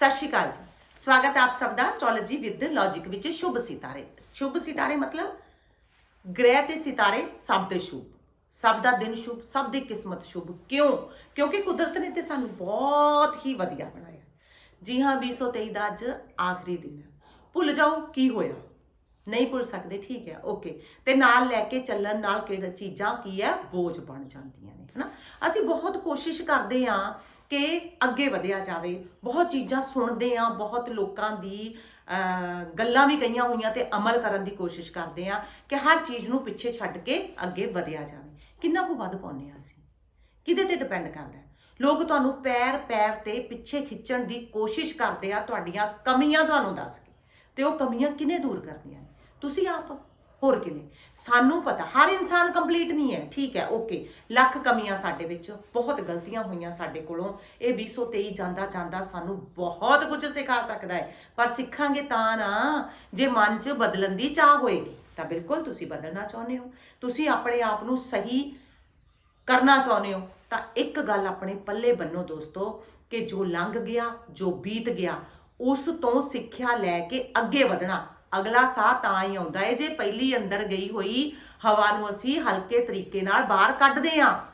ਸਤਿ ਸ਼੍ਰੀ ਅਕਾਲ ਜੀ। ਸਵਾਗਤ ਹੈ ਆਪ ਸਭ ਦਾ ਐਸਟ੍ਰੋਲੋਜੀ ਵਿਦ ਲੌਜੀਕ ਵਿੱਚ ਸ਼ੁਭ ਸਿਤਾਰੇ। ਸ਼ੁਭ ਸਿਤਾਰੇ ਮਤਲਬ ਗ੍ਰਹਿ ਤੇ ਸਿਤਾਰੇ ਸਭ ਦੇ ਸ਼ੁਭ। ਸਭ ਦਾ ਦਿਨ ਸ਼ੁਭ, ਸਭ ਦੀ ਕਿਸਮਤ ਸ਼ੁਭ। ਕਿਉਂ? ਕਿਉਂਕਿ ਕੁਦਰਤ ਨੇ ਤੇ ਸਾਨੂੰ ਬਹੁਤ ਹੀ ਵਧੀਆ ਬਣਾਇਆ। ਜੀ ਹਾਂ 2023 ਦਾ ਅੱਜ ਆਖਰੀ ਦਿਨ ਹੈ। ਭੁੱਲ ਜਾਓ ਕੀ ਹੋਇਆ। ਨਹੀਂ ਭੁੱਲ ਸਕਦੇ, ਠੀਕ ਹੈ, ਓਕੇ। ਤੇ ਨਾਲ ਲੈ ਕੇ ਚੱਲਣ ਨਾਲ ਕਿਹੜਾ ਚੀਜ਼ਾਂ ਕੀ ਹੈ? ਬੋਝ ਬਣ ਜਾਂਦੀਆਂ ਨੇ, ਹਨਾ? ਅਸੀਂ ਬਹੁਤ ਕੋਸ਼ਿਸ਼ ਕਰਦੇ ਆ ਕਿ ਅੱਗੇ ਵਧਿਆ ਜਾਵੇ। ਬਹੁਤ ਚੀਜ਼ਾਂ ਸੁਣਦੇ ਆ ਬਹੁਤ ਲੋਕਾਂ ਦੀ ਗੱਲਾਂ ਵੀ ਕਹੀਆਂ ਹੋਈਆਂ ਤੇ ਅਮਲ ਕਰਨ ਦੀ ਕੋਸ਼ਿਸ਼ ਕਰਦੇ ਆ ਕਿ ਹਰ ਚੀਜ਼ ਨੂੰ ਪਿੱਛੇ ਛੱਡ ਕੇ ਅੱਗੇ ਵਧਿਆ ਜਾਵੇ। ਕਿੰਨਾ ਕੁ ਵੱਧ ਪਾਉਂਦੇ ਆ ਅਸੀਂ? ਕਿਹਦੇ ਤੇ ਡਿਪੈਂਡ ਕਰਦਾ ਲੋਕ ਤੁਹਾਨੂੰ ਪੈਰ ਪੈਰ ਤੇ ਪਿੱਛੇ ਖਿੱਚਣ ਦੀ ਕੋਸ਼ਿਸ਼ ਕਰਦੇ ਆ, ਤੁਹਾਡੀਆਂ ਕਮੀਆਂ ਤੁਹਾਨੂੰ ਦੱਸ ਕੇ। ਤੇ ਉਹ ਕਮੀਆਂ ਕਿਨੇ ਦੂਰ ਕਰਨੀਆਂ ਨੇ? ਤੁਸੀਂ ਆਪ। ਹੋਰ ਕਿਨੇ ਸਾਨੂੰ ਪਤਾ, ਹਰ ਇਨਸਾਨ ਕੰਪਲੀਟ ਨਹੀਂ ਹੈ। ਠੀਕ ਹੈ ਓਕੇ ਲੱਖ ਕਮੀਆਂ ਸਾਡੇ ਵਿੱਚ, ਬਹੁਤ ਗਲਤੀਆਂ ਹੋਈਆਂ ਸਾਡੇ ਕੋਲੋਂ। ਇਹ 2023 ਜਾਂਦਾ ਜਾਂਦਾ ਸਾਨੂੰ ਬਹੁਤ ਕੁਝ ਸਿਖਾ ਸਕਦਾ ਹੈ। ਪਰ ਸਿੱਖਾਂਗੇ ਤਾਂ ਨਾ, ਜੇ ਮਨ 'ਚ ਬਦਲਣ ਦੀ ਚਾਹ ਹੋਏਗੀ, ਤਾਂ ਬਿਲਕੁਲ ਤੁਸੀਂ ਬਦਲਣਾ ਚਾਹੁੰਦੇ ਹੋ। ਤੁਸੀਂ ਆਪਣੇ ਆਪ ਨੂੰ ਸਹੀ ਕਰਨਾ ਚਾਹੁੰਦੇ ਹੋ। ਤਾਂ ਇੱਕ ਗੱਲ ਆਪਣੇ ਪੱਲੇ ਬੰਨੋ ਦੋਸਤੋ, ਕਿ ਜੋ ਲੰਘ ਗਿਆ, ਜੋ ਬੀਤ ਗਿਆ, ਉਸ ਤੋਂ ਸਿੱਖਿਆ ਲੈ ਕੇ ਅੱਗੇ ਵਧਣਾ। ਅਗਲਾ ਸਾਹ ਤਾਂ ਹੀ ਆਉਂਦਾ ਹੈ ਜੇ ਪਹਿਲੀ ਅੰਦਰ ਗਈ ਹੋਈ ਹਵਾ ਨੂੰ ਅਸੀਂ ਹਲਕੇ ਤਰੀਕੇ ਨਾਲ ਬਾਹਰ ਕੱਢਦੇ ਹਾਂ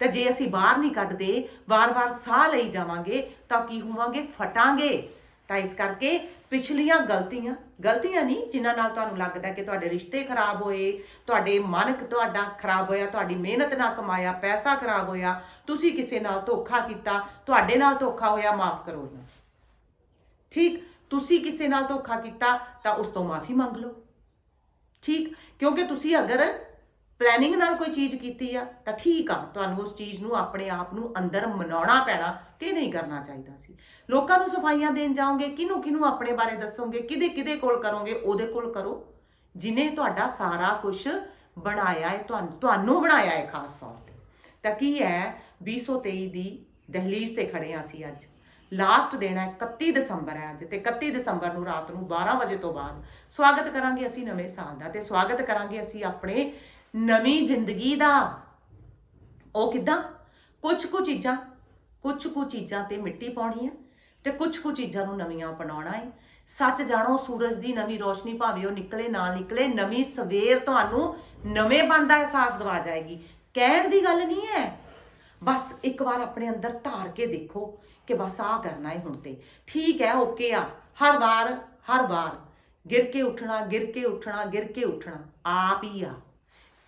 ਤੇ ਜੇ ਅਸੀਂ ਬਾਹਰ ਨਹੀਂ ਕੱਢਦੇ, ਵਾਰ-ਵਾਰ ਸਾਹ ਲਈ ਜਾਵਾਂਗੇ, ਤਾਂ ਕੀ ਹੋਵਾਂਗੇ? ਫਟਾਂਗੇ। ਤਾਂ ਇਸ ਕਰਕੇ ਪਿਛਲੀਆਂ ਗਲਤੀਆਂ ਗਲਤੀਆਂ ਨਹੀਂ, ਜਿਨ੍ਹਾਂ ਨਾਲ ਤੁਹਾਨੂੰ ਲੱਗਦਾ ਕਿ ਤੁਹਾਡੇ ਰਿਸ਼ਤੇ ਖਰਾਬ ਹੋਏ, ਤੁਹਾਡੇ ਮਨ ਤੁਹਾਡਾ ਖਰਾਬ ਹੋਇਆ, ਤੁਹਾਡੀ ਮਿਹਨਤ ਨਾ ਕਮਾਇਆ, ਪੈਸਾ ਖਰਾਬ ਹੋਇਆ, ਤੁਸੀਂ ਕਿਸੇ ਨਾਲ ਧੋਖਾ ਕੀਤਾ, ਤੁਹਾਡੇ ਨਾਲ ਧੋਖਾ ਹੋਇਆ, ਮਾਫ ਕਰੋ ਠੀਕ? ਤੁਸੀਂ ਕਿਸੇ ਨਾਲ ਧੋਖਾ ਕੀਤਾ ਤਾਂ ਉਸ ਤੋਂ ਮਾਫੀ ਮੰਗ ਲਓ। ਠੀਕ? ਕਿਉਂਕਿ ਤੁਸੀਂ ਅਗਰ ਪਲੈਨਿੰਗ ਨਾਲ ਕੋਈ ਚੀਜ਼ ਕੀਤੀ ਆ, ਤਾਂ ਠੀਕ ਆ, ਤੁਹਾਨੂੰ ਉਸ ਚੀਜ਼ ਨੂੰ ਆਪਣੇ ਆਪ ਨੂੰ ਅੰਦਰ ਮਨਾਉਣਾ ਪੈਣਾ ਕਿ ਨਹੀਂ ਕਰਨਾ ਚਾਹੀਦਾ ਸੀ। ਲੋਕਾਂ ਨੂੰ ਸਫਾਈਆਂ ਦੇਣ ਜਾਓਗੇ, ਕਿਹਨੂੰ ਕਿਹਨੂੰ ਆਪਣੇ ਬਾਰੇ ਦੱਸੋਗੇ, ਕਿਹਦੇ ਕਿਹਦੇ ਕੋਲ ਕਰੋਗੇ, ਉਹਦੇ ਕੋਲ ਕਰੋ। ਜਿਨੇ ਤੁਹਾਡਾ ਸਾਰਾ ਕੁਝ ਬਣਾਇਆ ਹੈ ਤੁਹਾਨੂੰ ਤੁਹਾਨੂੰ ਬਣਾਇਆ ਹੈ ਖਾਸ ਤੌਰ ਤੇ। ਤਾਂ ਕੀ ਹੈ 2023 ਦੀ ਦਹਲੀਜ਼ ਤੇ ਖੜੇ ਹਾਂ ਅਸੀਂ ਅੱਜ। ਲਾਸਟ ਦਿਨ ਹੈ 31 ਦਸੰਬਰ ਹੈ ਅੱਜ, ਤੇ 31 ਦਸੰਬਰ ਨੂੰ ਰਾਤ ਨੂੰ 12 ਵਜੇ ਤੋਂ ਬਾਅਦ ਸਵਾਗਤ ਕਰਾਂਗੇ ਅਸੀਂ ਨਵੇਂ ਸਾਲ ਦਾ, ਤੇ ਸਵਾਗਤ ਕਰਾਂਗੇ ਅਸੀਂ ਆਪਣੇ ਨਵੀਂ ਜ਼ਿੰਦਗੀ ਦਾ। ਉਹ ਕਿਦਾਂ? ਕੁਝ ਕੁ ਚੀਜ਼ਾਂ ਕੁਝ ਕੁ ਚੀਜ਼ਾਂ ਤੇ ਮਿੱਟੀ ਪਾਉਣੀ ਹੈ, ਤੇ ਕੁਝ ਕੁ ਚੀਜ਼ਾਂ ਨੂੰ ਨਵੀਆਂ ਅਪਣਾਉਣਾ ਹੈ। ਸੱਚ ਜਾਣੋ, ਸੂਰਜ ਦੀ ਨਵੀਂ ਰੋਸ਼ਨੀ ਭਾਵੇਂ ਉਹ ਨਿਕਲੇ, ਨਾ ਨਿਕਲੇ, ਨਵੀਂ ਸਵੇਰ ਤੁਹਾਨੂੰ ਨਵੇਂ ਬੰਦ ਦਾ ਅਹਿਸਾਸ ਦਵਾ ਜਾਏਗੀ। ਕਹਿਣ ਦੀ ਗੱਲ ਨਹੀਂ ਹੈ। ਬਸ ਇੱਕ ਵਾਰ ਆਪਣੇ ਅੰਦਰ ਧਾਰ ਕੇ ਦੇਖੋ ਕਿ ਬਸ ਆਹ ਕਰਨਾ ਹੈ ਹੁਣ ਤੇ। ਠੀਕ ਹੈ ਓਕੇ ਆ। ਹਰ ਵਾਰ ਹਰ ਵਾਰ। ਗਿਰ ਕੇ ਉੱਠਣਾ ਗਿਰ ਕੇ ਉੱਠਣਾ ਗਿਰ ਕੇ ਉੱਠਣਾ। ਆਪ ਹੀ ਆ।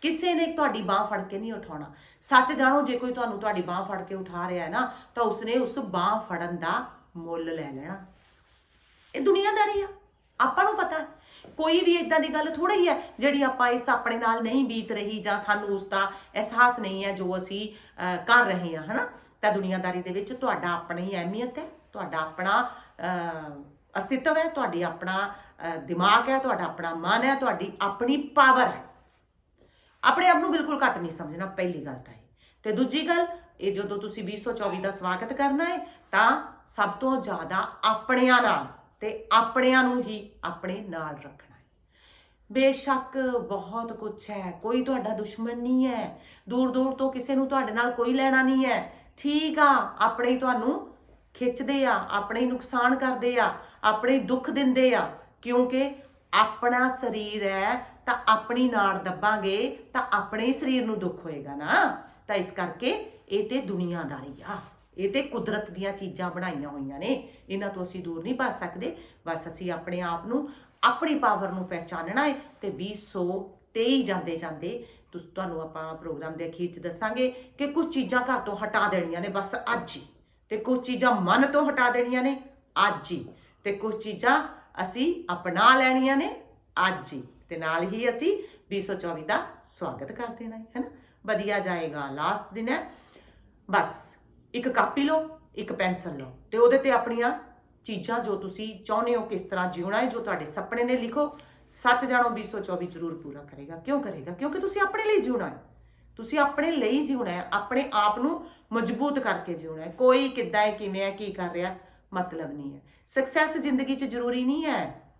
ਕਿਸੇ ਨੇ ਤੁਹਾਡੀ ਬਾਹ ਫੜ ਕੇ ਨਹੀਂ ਉਠਾਉਣਾ। ਸੱਚ ਜਾਣੋ ਜੇ ਕੋਈ ਤੁਹਾਨੂੰ ਤੁਹਾਡੀ ਬਾਹ ਫੜ ਕੇ ਉਠਾ ਰਿਹਾ ਹੈ ਨਾ ਤਾਂ ਉਸਨੇ ਉਸ ਬਾਹ ਫੜਨ ਦਾ ਮੁੱਲ ਲੈ ਲੈਣਾ। ਇਹ ਦੁਨੀਆਦਾਰੀ ਆ। ਆਪਾਂ ਨੂੰ ਪਤਾ। ਕੋਈ ਵੀ ਇਦਾਂ ਦੀ ਗੱਲ ਥੋੜਾ ਹੈ ਜਿਹੜੀ ਆਪਾਂ ਇਸ ਆਪਣੇ ਨਾਲ ਨਹੀਂ ਬੀਤ ਰਹੀ ਜਾਂ ਸਾਨੂੰ ਉਸ ਦਾ ਅਹਿਸਾਸ ਨਹੀਂ ਹੈ ਜੋ ਅਸੀਂ ਅਹ, ਕਰ ਰਹੇ ਹਾਂ ਹਨਾ? ਤਾਂ ਦੁਨੀਆਦਾਰੀ ਦੇ ਵਿੱਚ ਤੁਹਾਡਾ ਆਪਣੀ ਅਹਿਮੀਅਤ ਹੈ, ਤੁਹਾਡਾ ਆਪਣਾ ਅਸਤਿਤਵ ਹੈ, ਤੁਹਾਡੀ ਆਪਣਾ ਦਿਮਾਗ ਹੈ, ਤੁਹਾਡਾ ਆਪਣਾ ਮਨ ਹੈ, ਤੁਹਾਡੀ ਆਪਣੀ ਪਾਵਰ ਹੈ। ਆਪਣੇ ਆਪ ਨੂੰ ਬਿਲਕੁਲ ਘੱਟ ਨਹੀਂ ਸਮਝਣਾ, ਪਹਿਲੀ ਗੱਲ ਤਾਂ ਇਹ। ਤੇ ਦੂਜੀ ਗੱਲ, ਇਹ ਜਦੋਂ ਤੁਸੀਂ 2024 ਦਾ ਸਵਾਗਤ ਕਰਨਾ ਹੈ, ਤਾਂ ਸਭ ਤੋਂ ਜ਼ਿਆਦਾ ਆਪਣਿਆਂ ਨਾਲ ਤੇ ਆਪਣਿਆਂ ਨੂੰ ਹੀ ਆਪਣੇ ਨਾਲ ਰੱਖਣਾ ਹੈ। ਬੇਸ਼ੱਕ ਬਹੁਤ ਕੁਝ ਹੈ, ਕੋਈ ਤੁਹਾਡਾ ਦੁਸ਼ਮਣ ਨਹੀਂ ਹੈ ਦੂਰ ਦੂਰ ਤੋਂ ਕਿਸੇ ਨੂੰ ਤੁਹਾਡੇ ਨਾਲ ਕੋਈ ਲੈਣਾ ਨਹੀਂ ਹੈ ਠੀਕ ਆ, ਆਪਣੇ ਹੀ ਤੁਹਾਨੂੰ ਖਿੱਚਦੇ ਆ, ਆਪਣੇ ਹੀ ਨੁਕਸਾਨ ਕਰਦੇ ਆ, ਆਪਣੇ ਹੀ ਦੁੱਖ ਦਿੰਦੇ ਆ, ਕਿਉਂਕਿ ਆਪਣਾ ਸਰੀਰ ਹੈ, ਤਾਂ ਆਪਣੀ ਨਾੜ ਦੱਬਾਂਗੇ, ਤਾਂ ਆਪਣੇ ਹੀ ਸਰੀਰ ਨੂੰ ਦੁੱਖ ਹੋਏਗਾ ਨਾ। ਤਾਂ ਇਸ ਕਰਕੇ ਇਹ ਤੇ ਦੁਨੀਆਦਾਰੀ ਆ। ਇਹ ਤੇ ਕੁਦਰਤ ਦੀਆਂ ਚੀਜ਼ਾਂ ਬਣਾਈਆਂ ਹੋਈਆਂ ਨੇ। ਇਹਨਾਂ ਤੋਂ ਅਸੀਂ ਦੂਰ ਨਹੀਂ ਭੱਜ ਸਕਦੇ। ਬਸ ਅਸੀਂ ਆਪਣੇ ਆਪ ਨੂੰ, ਆਪਣੀ ਪਾਵਰ ਨੂੰ ਪਹਿਚਾਨਣਾ ਹੈ ਤੇ 2023 ਜਾਂਦੇ ਜਾਂਦੇ ਤੁਸ, ਤੁਹਾਨੂੰ ਆਪਾਂ ਪ੍ਰੋਗਰਾਮ ਦੇ ਅਖੀਰ 'ਚ ਦੱਸਾਂਗੇ ਕਿ ਕੁਝ ਚੀਜ਼ਾਂ ਘਰ ਤੋਂ ਹਟਾ ਦੇਣੀਆਂ ਨੇ ਬਸ ਅੱਜ ਹੀ। ਤੇ ਕੁਝ ਚੀਜ਼ਾਂ ਮਨ ਤੋਂ ਹਟਾ ਦੇਣੀਆਂ ਨੇ ਅੱਜ ਹੀ। ਤੇ ਕੁਝ ਚੀਜ਼ਾਂ ਅਸੀਂ ਅਪਣਾ ਲੈਣੀਆਂ ਨੇ ਅੱਜ ਹੀ। ਤੇ ਨਾਲ ਹੀ ਅਸੀਂ 2024 ਦਾ ਸਵਾਗਤ ਕਰ ਦੇਣਾ ਹੈ ਹੈਨਾ ਵਧੀਆ ਜਾਏਗਾ ਲਾਸਟ ਦਿਨ ਹੈ। ਬਸ ਇੱਕ ਕਾਪੀ ਲਓ, ਇੱਕ ਪੈਨਸਲ ਲਓ ਤੇ ਉਹਦੇ ਤੇ ਆਪਣੀਆਂ ਚੀਜ਼ਾਂ ਜੋ ਤੁਸੀਂ ਚਾਹੁੰਦੇ ਹੋ ਕਿਸ ਤਰ੍ਹਾਂ ਜਿਉਣਾ ਹੈ, ਜੋ ਤੁਹਾਡੇ ਸੁਪਨੇ ਨੇ ਲਿਖੋ ਸੱਚ ਜਾਣੋ 2024 ਜ਼ਰੂਰ ਪੂਰਾ ਕਰੇਗਾ। ਕਿਉਂ ਕਰੇਗਾ? ਕਿਉਂਕਿ ਤੁਸੀਂ ਆਪਣੇ ਲਈ ਜਿਉਣਾ ਹੈ। ਤੁਸੀਂ ਆਪਣੇ ਲਈ ਜਿਉਣਾ ਹੈ। ਆਪਣੇ ਆਪ ਨੂੰ ਮਜ਼ਬੂਤ ਕਰਕੇ ਜਿਉਣਾ ਹੈ। ਕੋਈ ਕਿੱਦਾਂ ਹੈ, ਕਿਵੇਂ ਹੈ, ਕੀ ਕਰ ਰਿਹਾ ਮਤਲਬ ਨਹੀਂ ਹੈ। ਸਕਸੈਸ ਜ਼ਿੰਦਗੀ 'ਚ ਜ਼ਰੂਰੀ ਨਹੀਂ ਹੈ।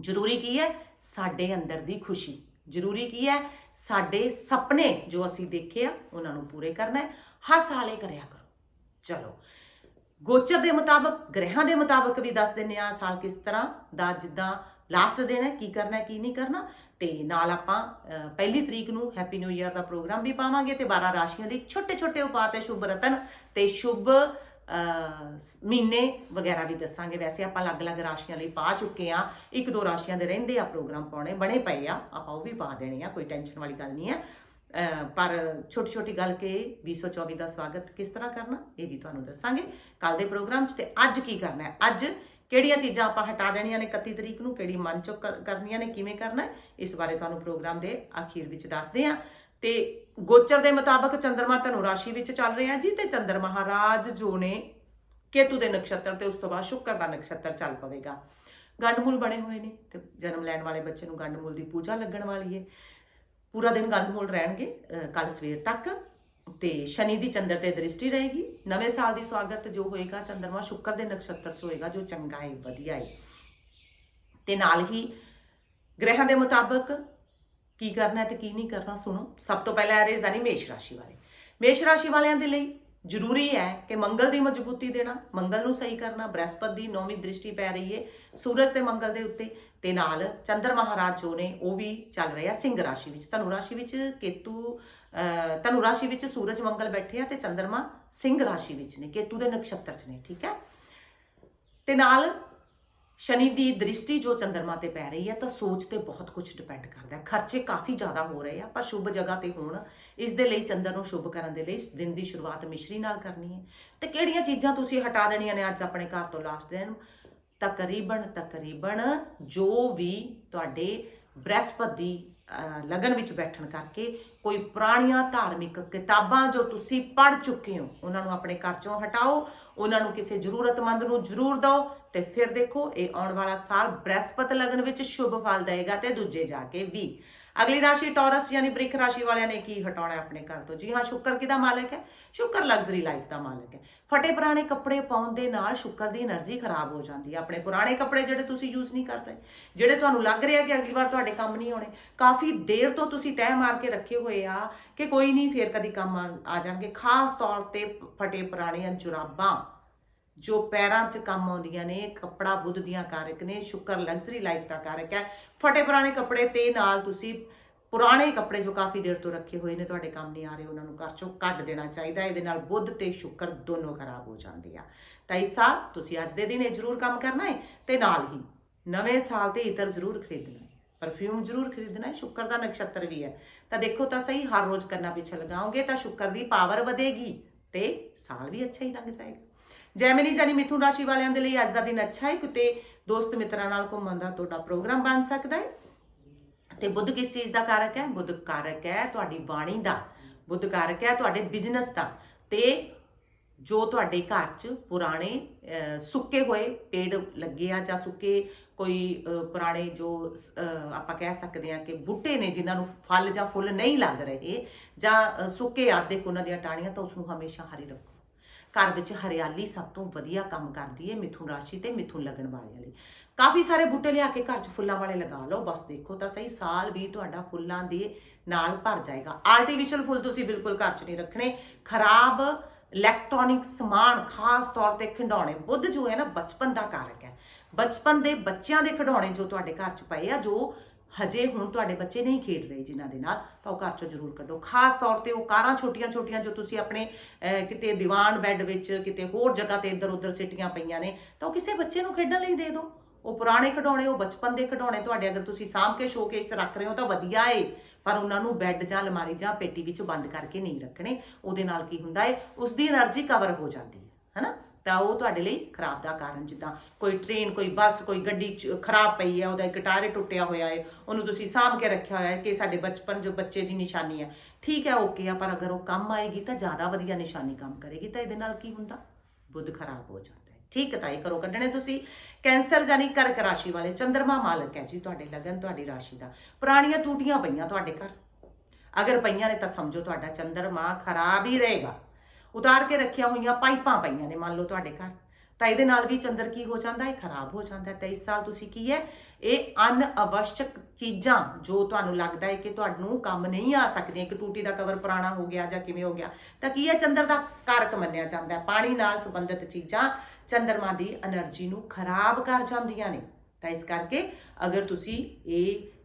ਜ਼ਰੂਰੀ ਕੀ ਹੈ? ਸਾਡੇ ਅੰਦਰ ਦੀ ਖੁਸ਼ੀ। ਜ਼ਰੂਰੀ ਕੀ ਹੈ? ਸਾਡੇ ਸੁਪਨੇ ਜੋ ਅਸੀਂ ਦੇਖੇ ਆ, ਉਹਨਾਂ ਨੂੰ ਪੂਰੇ ਕਰਨਾ ਹੈ। ਹਰ ਸਾਲ ਇਹ ਕਰਿਆ ਕਰੋ। ਚਲੋ। ਗੋਚਰ ਦੇ ਮੁਤਾਬਕ, ਗ੍ਰਹਿਾਂ ਦੇ ਮੁਤਾਬਕ ਵੀ ਦੱਸ ਦਿੰਨੇ ਆ ਸਾਲ ਕਿਸ ਤਰ੍ਹਾਂ ਦਾ ਜਿੱਦਾਂ ਲਾਸਟ ਦਿਨ ਹੈ, ਕੀ ਕਰਨਾ ਕੀ ਨਹੀਂ ਕਰਨਾ। ਤੇ ਨਾਲ ਆਪਾਂ ਪਹਿਲੀ ਤਰੀਕ ਨੂੰ ਹੈਪੀ ਨਿਊ ਇਅਰ ਦਾ ਪ੍ਰੋਗਰਾਮ ਵੀ ਪਾਵਾਂਗੇ ਤੇ 12 ਰਾਸ਼ੀਆਂ ਲਈ ਛੋਟੇ ਛੋਟੇ ਉਪਾਅ ਤੇ ਸ਼ੁਭ ਰਤਨ ਤੇ ਸ਼ੁਭ ਮਹੀਨੇ ਵਗੈਰਾ ਵੀ ਦੱਸਾਂਗੇ। ਵੈਸੇ ਆਪਾਂ ਅਲੱਗ-ਅਲੱਗ ਰਾਸ਼ੀਆਂ ਲਈ ਪਾ ਚੁੱਕੇ ਆ ਇੱਕ ਦੋ ਰਾਸ਼ੀਆਂ ਦੇ ਰਹਿੰਦੇ ਆ ਪ੍ਰੋਗਰਾਮ ਪਾਉਣੇ ਬਣੇ ਪਏ ਆ। ਆਪਾਂ ਉਹ ਵੀ ਪਾ ਦੇਣੇ ਆ, ਕੋਈ ਟੈਨਸ਼ਨ ਵਾਲੀ ਗੱਲ ਨਹੀਂ ਹੈ। ਪਰ ਛੋਟੀ ਛੋਟੀ ਗੱਲ ਕਿ 2024 ਦਾ ਸਵਾਗਤ ਕਿਸ ਤਰ੍ਹਾਂ ਕਰਨਾ, ਇਹ ਵੀ ਤੁਹਾਨੂੰ ਦੱਸਾਂਗੇ ਕੱਲ ਦੇ ਪ੍ਰੋਗਰਾਮ 'ਚ ਤੇ ਅੱਜ ਕੀ ਕਰਨਾ ਹੈ? ਅੱਜ ਕਿਹੜੀਆਂ ਚੀਜ਼ਾਂ ਆਪਾਂ ਹਟਾ ਦੇਣੀਆਂ ਨੇ 31 ਤਰੀਕ ਨੂੰ, ਕਿਹੜੀ ਮਨ ਚੋਂ ਕਰਨੀਆਂ ਨੇ, ਕਿਵੇਂ ਕਰਨਾ ਇਸ ਬਾਰੇ ਤੁਹਾਨੂੰ ਪ੍ਰੋਗਰਾਮ ਦੇ ਅਖੀਰ ਵਿੱਚ ਦੱਸਦੇ ਆ ਤੇ ਗੋਚਰ ਦੇ ਮੁਤਾਬਕ ਚੰ드ਰਮਾ ਧਨੁ ਰਾਸ਼ੀ ਵਿੱਚ ਚੱਲ ਰਿਹਾ ਜੀ ਤੇ ਚੰਦਰ ਮਹਾਰਾਜ ਜੋ ਨੇ ਕੇਤੂ ਦੇ ਨਕਸ਼ਤਰ ਤੇ ਉਸ ਤੋਂ ਬਾਅਦ ਸ਼ੁਕਰ ਦਾ ਨਕਸ਼ਤਰ ਚੱਲ ਪਵੇਗਾ। ਗੰਡਮੂਲ ਬਣੇ ਹੋਏ ਨੇ ਤੇ ਜਨਮ ਲੈਣ ਵਾਲੇ ਬੱਚੇ ਨੂੰ ਗੰਡਮੂਲ ਦੀ ਪੂਜਾ ਲੱਗਣ ਵਾਲੀ ਹੈ। ਪੂਰਾ ਦਿਨ ਗੰਡਮੂਲ ਰਹਿਣਗੇ ਕੱਲ ਸਵੇਰ ਤੱਕ। ਤੇ ਸ਼ਨੀ ਦੀ ਚੰਦਰ ਤੇ ਦ੍ਰਿਸ਼ਟੀ ਰਹੇਗੀ। ਨਵੇਂ ਸਾਲ ਦੀ ਸਵਾਗਤ ਜੋ ਹੋਏਗਾ ਚੰਦਰਮਾ ਸ਼ੁੱਕਰ ਦੇ ਨਕਸ਼ਤਰ 'ਚ ਹੋਏਗਾ, ਜੋ ਚੰਗਾ ਹੈ ਵਧੀਆ ਹੈ ਤੇ ਨਾਲ ਹੀ ਗ੍ਰਹਿਾਂ ਦੇ ਮੁਤਾਬਕ ਕੀ ਕਰਨਾ ਹੈ ਤੇ ਕੀ ਨਹੀਂ ਕਰਨਾ, ਸੁਣੋ। ਸਭ ਤੋਂ ਪਹਿਲਾਂ ਆ ਰਹੇ ਜਾਨੀ ਮੇਸ਼ ਰਾਸ਼ੀ ਵਾਲੇ। ਮੇਸ਼ ਰਾਸ਼ੀ ਵਾਲਿਆਂ ਦੇ ਲਈ ਜ਼ਰੂਰੀ ਹੈ ਕਿ ਮੰਗਲ ਦੀ ਮਜ਼ਬੂਤੀ ਦੇਣਾ ਮੰਗਲ ਨੂੰ ਸਹੀ ਕਰਨਾ ਬ੍ਰਹਸਪਤ ਦੀ ਨੌਵੀਂ ਦ੍ਰਿਸ਼ਟੀ ਪੈ ਰਹੀ ਹੈ ਸੂਰਜ ਤੇ ਮੰਗਲ ਦੇ ਉੱਤੇ ਤੇ ਨਾਲ ਚੰਦਰ ਮਹਾਰਾਜ ਜੋ ਨੇ ਉਹ ਵੀ ਚੱਲ ਰਹੇ ਆ ਸਿੰਘ ਰਾਸ਼ੀ ਵਿੱਚ ਧਨੁ ਰਾਸ਼ੀ ਵਿੱਚ ਕੇਤੂ ਅਹ, ਧਨੁ ਰਾਸ਼ੀ ਵਿੱਚ ਸੂਰਜ ਮੰਗਲ ਬੈਠੇ ਆ ਤੇ ਚੰਦਰਮਾ ਸਿੰਘ ਰਾਸ਼ੀ ਵਿੱਚ ਨੇ ਕੇਤੂ ਦੇ ਨਕਸ਼ਤਰ 'ਚ ਨੇ ਠੀਕ ਹੈ? ਤੇ ਨਾਲ ਸ਼ਨੀ ਦੀ ਦ੍ਰਿਸ਼ਟੀ ਜੋ ਚੰਦਰਮਾ ਤੇ ਪੈ ਰਹੀ ਹੈ, ਤਾਂ ਸੋਚ ਤੇ ਬਹੁਤ ਕੁਝ ਡਿਪੈਂਡ ਕਰਦਾ ਹੈ। ਖਰਚੇ ਕਾਫੀ ਜ਼ਿਆਦਾ ਹੋ ਰਹੇ ਆ, ਪਰ ਸ਼ੁਭ ਜਗ੍ਹਾ ਤੇ ਹੋਣ, ਇਸ ਦੇ ਲਈ ਚੰਦਰ ਨੂੰ ਸ਼ੁਭ ਕਰਨ ਦੇ ਲਈ ਦਿਨ ਦੀ ਸ਼ੁਰੂਆਤ ਮਿਸ਼ਰੀ ਨਾਲ ਕਰਨੀ ਹੈ। ਤੇ ਕਿਹੜੀਆਂ ਚੀਜ਼ਾਂ ਤੁਸੀਂ ਹਟਾ ਦੇਣੀਆਂ ਨੇ ਅੱਜ ਆਪਣੇ ਘਰ ਤੋਂ ਲਾਸਟ ਦਿਨ? ਤਕਰੀਬਨ ਤਕਰੀਬਨ ਜੋ ਵੀ ਤੁਹਾਡੇ ਬ੍ਰਹਿਸਪਤੀ ਲਗਨ ਵਿੱਚ ਬੈਠਣ ਕਰਕੇ ਕੋਈ ਪੁਰਾਣੀਆਂ ਧਾਰਮਿਕ ਕਿਤਾਬਾਂ ਜੋ ਤੁਸੀਂ ਪੜ੍ਹ ਚੁੱਕੇ ਹੋ, ਉਹਨਾਂ ਨੂੰ ਆਪਣੇ ਘਰ ਚੋਂ ਹਟਾਓ, ਉਹਨਾਂ ਨੂੰ ਕਿਸੇ ਜ਼ਰੂਰਤਮੰਦ ਨੂੰ ਜ਼ਰੂਰ ਦਿਓ ਤੇ ਫਿਰ ਦੇਖੋ ਇਹ ਆਉਣ ਵਾਲਾ ਸਾਲ ਬ੍ਰਹਿਸਪਤ ਲਗਨ ਵਿੱਚ ਸ਼ੁਭ ਫਲ ਦੇਗਾ ਤੇ ਦੂਜੇ ਜਾ ਕੇ ਵੀ। ਅਗਲੀ ਰਾਸ਼ੀ ਟੌਰਸ ਯਾਨੀ ਬ੍ਰਿਖ ਰਾਸ਼ੀ ਵਾਲਿਆਂ ਨੇ ਕੀ ਹਟਾਉਣਾ ਆਪਣੇ ਘਰ ਤੋਂ? ਜੀ ਹਾਂ, ਸ਼ੁੱਕਰ ਕਿਹਦਾ ਮਾਲਕ ਹੈ? ਸ਼ੁਕਰ ਲਗਜ਼ਰੀ ਲਾਈਫ ਦਾ ਮਾਲਕ ਹੈ। ਫਟੇ ਪੁਰਾਣੇ ਕੱਪੜੇ ਪਾਉਣ ਦੇ ਨਾਲ ਸ਼ੁੱਕਰ ਦੀ એનર્ਜੀ ਖਰਾਬ ਹੋ ਜਾਂਦੀ ਹੈ। ਆਪਣੇ ਪੁਰਾਣੇ ਕੱਪੜੇ ਜਿਹੜੇ ਤੁਸੀਂ ਯੂਜ਼ ਨਹੀਂ ਕਰ ਰਹੇ, ਜਿਹੜੇ ਤੁਹਾਨੂੰ ਲੱਗ ਰਿਹਾ ਕਿ ਅਗਲੀ ਵਾਰ ਤੁਹਾਡੇ ਕੰਮ ਨਹੀਂ ਆਉਣੇ, ਕਾਫੀ ਦੇਰ ਤੋਂ ਤੁਸੀਂ ਤੈਅ ਮਾਰ ਕੇ ਰੱਖੇ ਹੋਏ ਆ ਕਿ ਕੋਈ ਨਹੀਂ, ਫੇਰ ਕਦੀ ਕੰਮ ਆ ਜਾਣਗੇ। ਖਾਸ ਤੌਰ ਤੇ ਫਟੇ ਪੁਰਾਣੇ ਜੁਰਾਬਾਂ। ਜੋ ਪੈਰਾਂ 'ਚ ਕੰਮ ਆਉਂਦੀਆਂ ਨੇ, ਕੱਪੜਾ ਬੁੱਧ ਦੀਆਂ ਕਾਰਕ ਨੇ, ਸ਼ੁਕਰ ਲਗਜ਼ਰੀ ਲਾਈਫ ਦਾ ਕਾਰਕ ਹੈ। ਫਟੇ ਪੁਰਾਣੇ ਕੱਪੜੇ ਤੇ ਨਾਲ ਤੁਸੀਂ ਪੁਰਾਣੇ ਕੱਪੜੇ ਜੋ ਕਾਫੀ ਦੇਰ ਤੋਂ ਰੱਖੇ ਹੋਏ ਨੇ, ਤੁਹਾਡੇ ਕੰਮ ਨਹੀਂ ਆ ਰਹੇ, ਉਹਨਾਂ ਨੂੰ ਘਰ ਚੋਂ ਕੱਢ ਦੇਣਾ ਚਾਹੀਦਾ, ਇਹਦੇ ਨਾਲ ਬੁੱਧ ਤੇ ਸ਼ੁਕਰ ਦੋਨੋਂ ਖਰਾਬ ਹੋ ਜਾਂਦੇ ਆ। ਤਾਂ ਇਸ ਸਾਲ ਤੁਸੀਂ ਅੱਜ ਦੇ ਦਿਨ ਇਹ ਜ਼ਰੂਰ ਕੰਮ ਕਰਨਾ ਹੈ ਤੇ ਨਾਲ ਹੀ ਨਵੇਂ ਸਾਲ ਤੇ ਇਤਰ ਜ਼ਰੂਰ ਖਰੀਦਣਾ ਹੈ। ਪਰਫਿਊਮ ਜ਼ਰੂਰ ਖਰੀਦਣਾ ਹੈ, ਸ਼ੁਕਰ ਦਾ ਨਕਸ਼ਤਰ ਵੀ ਹੈ। ਤਾਂ ਦੇਖੋ ਤਾਂ ਸਹੀ, ਹਰ ਰੋਜ਼ ਕੰਨਾਂ ਪਿੱਛੇ ਲਗਾਓਗੇ ਤਾਂ ਸ਼ੁਕਰ ਦੀ ਪਾਵਰ ਵਧੇਗੀ ਤੇ ਸਾਲ ਵੀ ਅੱਛਾ ਹੀ ਲੰਘ ਜਾਏਗਾ। ਜੈਮਨੀ ਜਾਨੀ ਮਿਥੁਨ ਰਾਸ਼ੀ ਵਾਲਿਆਂ ਦੇ ਲਈ ਅੱਜ ਦਾ ਦਿਨ ਅੱਛਾ ਹੈ, ਕਿਤੇ ਦੋਸਤ ਮਿੱਤਰਾਂ ਨਾਲ ਘੁੰਮਣ ਦਾ ਤੁਹਾਡਾ ਪ੍ਰੋਗਰਾਮ ਬਣ ਸਕਦਾ ਹੈ। ਤੇ ਬੁੱਧ ਕਿਸ ਚੀਜ਼ ਦਾ ਕਾਰਕ ਹੈ? ਬੁੱਧ ਕਾਰਕ ਹੈ ਤੁਹਾਡੀ ਬਾਣੀ ਦਾ, ਬੁੱਧ ਕਾਰਕ ਹੈ ਤੁਹਾਡੇ ਬਿਜ਼ਨਸ ਦਾ। ਤੇ ਜੋ ਤੁਹਾਡੇ ਘਰ 'ਚ ਪੁਰਾਣੇ ਸੁੱਕੇ ਹੋਏ ਪੇੜ ਲੱਗੇ ਆ ਜਾਂ ਸੁੱਕੇ ਕੋਈ ਪੁਰਾਣੇ ਜੋ ਆਪਾਂ ਕਹਿ ਸਕਦੇ ਆ ਕਿ ਬੂਟੇ ਨੇ ਜਿਨ੍ਹਾਂ ਨੂੰ ਫਲ ਜਾਂ ਫੁੱਲ ਨਹੀਂ ਲੱਗ ਰਹੇ ਜਾਂ ਸੁੱਕੇ ਆਦੇ ਉਹਨਾਂ ਦੀਆਂ ਟਾਹਣੀਆਂ, ਤਾਂ ਉਸ ਨੂੰ ਹਮੇਸ਼ਾ ਹਰੀ ਰੱਖੋ। ਘਰ ਵਿੱਚ ਹਰਿਆਲੀ ਸਭ ਤੋਂ ਵਧੀਆ ਕੰਮ ਕਰਦੀ ਹੈ ਮਿਥੁਨ ਰਾਸ਼ੀ ਤੇ ਮਿਥੁਨ ਲੱਗਣ ਵਾਲਿਆਂ ਲਈ। ਕਾਫੀ ਸਾਰੇ ਬੂਟੇ ਲਿਆ ਕੇ ਘਰ 'ਚ ਫੁੱਲਾਂ ਵਾਲੇ ਲਗਾ ਲਓ, ਬਸ ਦੇਖੋ ਤਾਂ ਸਹੀ ਸਾਲ ਵੀ ਤੁਹਾਡਾ ਫੁੱਲਾਂ ਦੇ ਨਾਲ ਭਰ ਜਾਏਗਾ। ਆਰਟੀਫੀਸ਼ੀਅਲ ਫੁੱਲ ਤੁਸੀਂ ਬਿਲਕੁਲ ਘਰ 'ਚ ਨਹੀਂ ਰੱਖਣੇ। ਖਰਾਬ ਇਲੈਕਟ੍ਰੋਨਿਕ ਸਮਾਨ ਖਾਸ ਤੌਰ ਤੇ ਖਿਡੌਣੇ। ਬੁੱਧ ਜੋ ਹੈ ਨਾ, ਬਚਪਨ ਦਾ ਕਾਰਕ ਹੈ। ਬਚਪਨ ਦੇ ਬੱਚਿਆਂ ਦੇ ਖਿਡੌਣੇ ਜੋ ਤੁਹਾਡੇ ਘਰ 'ਚ ਪਏ ਆ, ਜੋ ਹਜੇ ਹੁਣ ਤੁਹਾਡੇ ਬੱਚੇ ਨਹੀਂ ਖੇਡ ਰਹੇ ਜਿਨ੍ਹਾਂ ਦੇ ਨਾਲ, ਤਾਂ ਉਹ ਘਰ ਚੋਂ ਜ਼ਰੂਰ ਕੱਢੋ। ਖਾਸ ਤੌਰ ਤੇ ਉਹ ਕਾਰਾਂ ਛੋਟੀਆਂ-ਛੋਟੀਆਂ ਜੋ ਤੁਸੀਂ ਆਪਣੇ ਕਿਤੇ ਦੀਵਾਨ ਬੈੱਡ ਵਿੱਚ, ਕਿਤੇ ਹੋਰ ਜਗ੍ਹਾ ਤੇ ਇੱਧਰ-ਉੱਧਰ ਸਿੱਟੀਆਂ ਪਈਆਂ ਨੇ, ਤਾਂ ਉਹ ਕਿਸੇ ਬੱਚੇ ਨੂੰ ਖੇਡਣ ਲਈ ਦੇ ਦਿਓ। ਉਹ ਪੁਰਾਣੇ ਖਿਡੌਣੇ, ਉਹ ਬਚਪਨ ਦੇ ਖਿਡੌਣੇ, ਤੁਹਾਡੇ ਅਗਰ ਤੁਸੀਂ ਸਾਂਭ ਕੇ ਸ਼ੋਕੇਸ 'ਚ ਰੱਖ ਰਹੇ ਹੋ ਤਾਂ ਵਧੀਆ ਏ। ਪਰ ਉਹਨਾਂ ਨੂੰ ਬੈੱਡ ਜਾਂ ਅਲਮਾਰੀ ਜਾਂ ਪੇਟੀ ਵਿੱਚ ਬੰਦ ਕਰਕੇ ਨਹੀਂ ਰੱਖਣੇ। ਉਹਦੇ ਨਾਲ ਕੀ ਹੁੰਦਾ ਹੈ ਉਸ ਦੀ એનર્ਜੀ ਕਵਰ ਹੋ ਜਾਂਦੀ ਹੈ ਹਨਾ? ਤਾਂ ਉਹ ਤੁਹਾਡੇ ਲਈ ਖਰਾਬ ਦਾ ਕਾਰਨ ਜਿੱਦਾਂ ਕੋਈ ਟ੍ਰੇਨ ਕੋਈ ਬੱਸ ਕੋਈ ਗੱਡੀ ਚ- ਖਰਾਬ ਪਈ ਹੈ ਉਹਦਾ ਇੱਕ ਟਾਇਰ ਟੁੱਟਿਆ ਹੋਇਆ ਹੈ ਉਹਨੂੰ ਤੁਸੀਂ ਸਾਂਭ ਕੇ ਰੱਖਿਆ ਹੋਇਆ ਹੈ ਕਿ ਸਾਡੇ ਬਚਪਨ ਜੋ ਬੱਚੇ ਦੀ ਨਿਸ਼ਾਨੀ ਹੈ ਠੀਕ ਹੈ ਓਕੇ ਆ, ਪਰ ਅਗਰ ਉਹ ਕੰਮ ਆਏਗੀ ਤਾਂ ਜ਼ਿਆਦਾ ਵਧੀਆ ਨਿਸ਼ਾਨੀ ਕੰਮ ਕਰੇਗੀ, ਤਾਂ ਇਹਦੇ ਨਾਲ ਕੀ ਹੁੰਦਾ? ਬੁੱਧ ਖਰਾਬ ਹੋ ਜਾਂਦਾ ਹੈ ਠੀਕ ਤਾਂ ਇਹ ਕਰੋ ਕੱਢਣੇ ਤੁਸੀਂ। ਕੈਂਸਰ ਜਾਨੀ ਕਰਕ ਰਾਸ਼ੀ ਵਾਲੇ ਚੰਦਰਮਾ ਮਾਲਕ ਹੈ ਜੀ ਤੁਹਾਡੇ ਲਗਨ, ਤੁਹਾਡੀ ਰਾਸ਼ੀ ਦਾ। ਪੁਰਾਣੀਆਂ ਟੂਟੀਆਂ ਪਈਆਂ ਤੁਹਾਡੇ ਘਰ। ਅਗਰ ਪਈਆਂ ਨੇ ਤਾਂ ਸਮਝੋ ਤੁਹਾਡਾ ਚੰਦਰਮਾ ਖਰਾਬ ਹੀ ਰਹੇਗਾ। ਉਤਾਰ ਕੇ ਰੱਖੀਆਂ ਹੋਈਆਂ ਪਾਈਪਾਂ ਪਈਆਂ ਨੇ, ਮੰਨ ਲਓ ਤੁਹਾਡੇ ਘਰ। ਤਾਂ ਇਹਦੇ ਨਾਲ ਵੀ ਚੰਦਰ ਕੀ ਹੋ ਜਾਂਦਾ ਹੈ ਖਰਾਬ ਹੋ ਜਾਂਦਾ। ਹੈ 23 ਸਾਲ ਤੁਸੀਂ ਕੀ ਹੈ, ਇਹ ਅਨ ਅਵਸ਼ਕ ਚੀਜ਼ਾਂ, ਜੋ ਤੁਹਾਨੂੰ ਲੱਗਦਾ ਹੈ ਕਿ ਤੁਹਾਨੂੰ ਕੰਮ ਨਹੀਂ ਆ ਸਕਦੀਆਂ, ਇੱਕ ਟੂਟੀ ਦਾ ਕਵਰ ਪੁਰਾਣਾ ਹੋ ਗਿਆ ਜਾਂ ਕਿਵੇਂ ਹੋ ਗਿਆ, ਤਾਂ ਕੀ ਹੈ, ਚੰਦਰ ਦਾ ਕਾਰਕ ਮੰਨਿਆ ਜਾਂਦਾ ਹੈ। ਪਾਣੀ ਨਾਲ ਸੰਬੰਧਿਤ ਚੀਜ਼ਾਂ ਚੰਦਰਮਾ ਦੀ એનર્ਜੀ ਨੂੰ ਖਰਾਬ ਕਰ ਜਾਂਦੀਆਂ ਨੇ। ਤਾਂ ਇਸ ਕਰਕੇ ਅਗਰ ਤੁਸੀਂ ਇਹ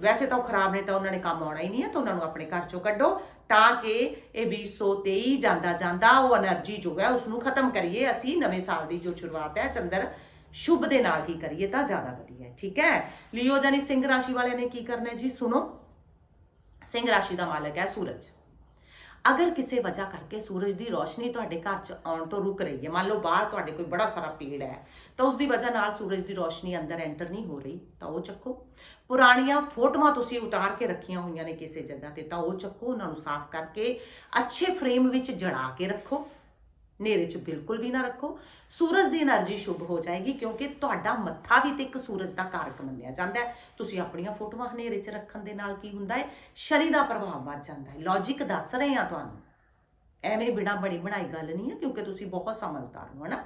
ਵੈਸੇ ਤਾਂ ਉਹ ਖਰਾਬ ਨੇ, ਤਾਂ ਉਹਨਾਂ ਨੇ ਕੰਮ ਆਉਣਾ ਹੀ ਨਹੀਂ ਹੈ, ਤਾਂ ਉਹਨਾਂ ਨੂੰ ਆਪਣੇ ਘਰ ਚੋਂ ਕੱਢੋ। ਤਾਂ ਕਿ ਇਹ 2023 ਜਾਂਦਾ ਜਾਂਦਾ ਉਹ એનર્ਜੀ ਜੋ ਹੈ ਉਸ ਨੂੰ ਖਤਮ ਕਰੀਏ ਅਸੀਂ ਨਵੇਂ ਸਾਲ ਦੀ ਜੋ ਸ਼ੁਰੂਆਤ ਹੈ ਚੰਦਰ ਸ਼ੁਭ ਦੇ ਨਾਲ ਹੀ ਕਰੀਏ ਤਾਂ ਜ਼ਿਆਦਾ ਵਧੀਆ ਹੈ ਠੀਕ ਹੈ ਲਿਓ ਜਾਨੀ ਸਿੰਘ ਰਾਸ਼ੀ ਵਾਲਿਆਂ ਨੇ ਕੀ ਕਰਨਾ ਹੈ ਜੀ ਸੁਣੋ ਸਿੰਘ ਰਾਸ਼ੀ ਦਾ ਮਾਲਕ ਹੈ ਸੂਰਜ ਅਗਰ ਕਿਸੇ ਵਜ੍ਹਾ ਕਰਕੇ ਸੂਰਜ ਦੀ ਰੋਸ਼ਨੀ ਤੁਹਾਡੇ ਘਰ 'ਚ ਆਉਣ ਤੋਂ ਰੁਕ ਰਹੀ ਹੈ ਮੰਨ ਲਓ ਬਾਹਰ ਤੁਹਾਡੇ ਕੋਈ ਬੜਾ ਸਾਰਾ ਪੇੜ ਹੈ ਤਾਂ ਉਸ ਦੀ ਵਜ੍ਹਾ ਨਾਲ ਸੂਰਜ ਦੀ ਰੋਸ਼ਨੀ ਅੰਦਰ ਐਂਟਰ ਨਹੀਂ ਹੋ ਰਹੀ ਤਾਂ ਉਹ ਚੱਕੋ ਪੁਰਾਣੀਆਂ ਫੋਟੋਆਂ ਤੁਸੀਂ ਉਤਾਰ ਕੇ ਰੱਖੀਆਂ ਹੋਈਆਂ ਨੇ ਕਿਸੇ ਜਗ੍ਹਾ ਤੇ, ਤਾਂ ਉਹ ਚੱਕੋ, ਉਹਨਾਂ ਨੂੰ ਸਾਫ਼ ਕਰਕੇ ਅੱਛੇ ਫਰੇਮ ਵਿੱਚ ਜੜਾ ਕੇ ਰੱਖੋ। ਨੇਰੇ 'ਚ ਬਿਲਕੁਲ ਵੀ ਨਾ ਰੱਖੋ। ਸੂਰਜ ਦੀ એનર્ਜੀ ਸ਼ੁਭ ਹੋ ਜਾਏਗੀ ਕਿਉਂਕਿ ਤੁਹਾਡਾ ਮੱਥਾ ਵੀ ਤੇ ਇੱਕ ਸੂਰਜ ਦਾ ਕਾਰਕ ਮੰਨਿਆ ਜਾਂਦਾ ਤੁਸੀਂ ਆਪਣੀਆਂ ਫੋਟੋਆਂ ਹਨੇਰੇ 'ਚ ਰੱਖਣ ਦੇ ਨਾਲ ਕੀ ਹੁੰਦਾ ਹੈ? ਸ਼ਰੀ ਦਾ ਪ੍ਰਭਾਵ ਵੱਧ ਜਾਂਦਾ ਹੈ। ਲੌਜੀਕ ਦੱਸ ਰਹੇ ਆ ਤੁਹਾਨੂੰ। ਐਵੇਂ ਬਿਨਾ ਬਣੀ ਬਣਾਈ ਗੱਲ ਨਹੀਂ ਹੈ ਕਿਉਂਕਿ ਤੁਸੀਂ ਬਹੁਤ ਸਮਝਦਾਰ ਹੋ, ਹਨਾ?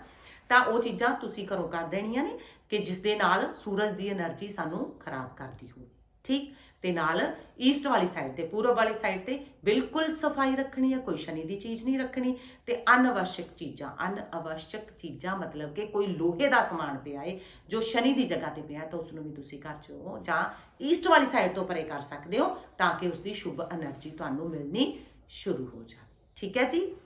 ਤਾਂ ਉਹ ਚੀਜ਼ਾਂ ਤੁਸੀਂ ਘਰੋਂ ਕਰ ਦੇਣੀਆਂ ਨੇ। ਕਿ ਜਿਸ ਦੇ ਨਾਲ ਸੂਰਜ ਦੀ એનર્ਜੀ ਸਾਨੂੰ ਖਰਾਬ ਕਰਦੀ ਹੋਵੇ। ਠੀਕ? ਤੇ ਨਾਲ ਈਸਟ ਵਾਲੀ ਸਾਈਡ ਤੇ, ਪੂਰਬ ਵਾਲੀ ਸਾਈਡ ਤੇ ਬਿਲਕੁਲ ਸਫ਼ਾਈ ਰੱਖਣੀ ਹੈ ਕੋਈ ਸ਼ਨੀ ਦੀ ਚੀਜ਼ ਨਹੀਂ ਰੱਖਣੀ ਤੇ ਅਨਵਸ਼ਕ ਚੀਜ਼ਾਂ ਅਨਵਸ਼ਕ ਚੀਜ਼ਾਂ ਮਤਲਬ ਕਿ ਕੋਈ ਲੋਹੇ ਦਾ ਸਮਾਨ ਪਿਆ ਹੈ ਜੋ ਸ਼ਨੀ ਦੀ ਜਗ੍ਹਾ ਤੇ ਪਿਆ ਤਾਂ ਉਸ ਨੂੰ ਵੀ ਤੁਸੀਂ ਘਰ ਚੋਂ ਜਾਂ ਈਸਟ ਵਾਲੀ ਸਾਈਡ ਤੋਂ ਪਰੇ ਕਰ ਸਕਦੇ ਹੋ ਤਾਂ ਕਿ ਉਸ ਦੀ ਸ਼ੁਭ એનર્ਜੀ ਤੁਹਾਨੂੰ ਮਿਲਣੀ ਸ਼ੁਰੂ ਹੋ ਜਾਵੇ। ਠੀਕ ਹੈ ਜੀ?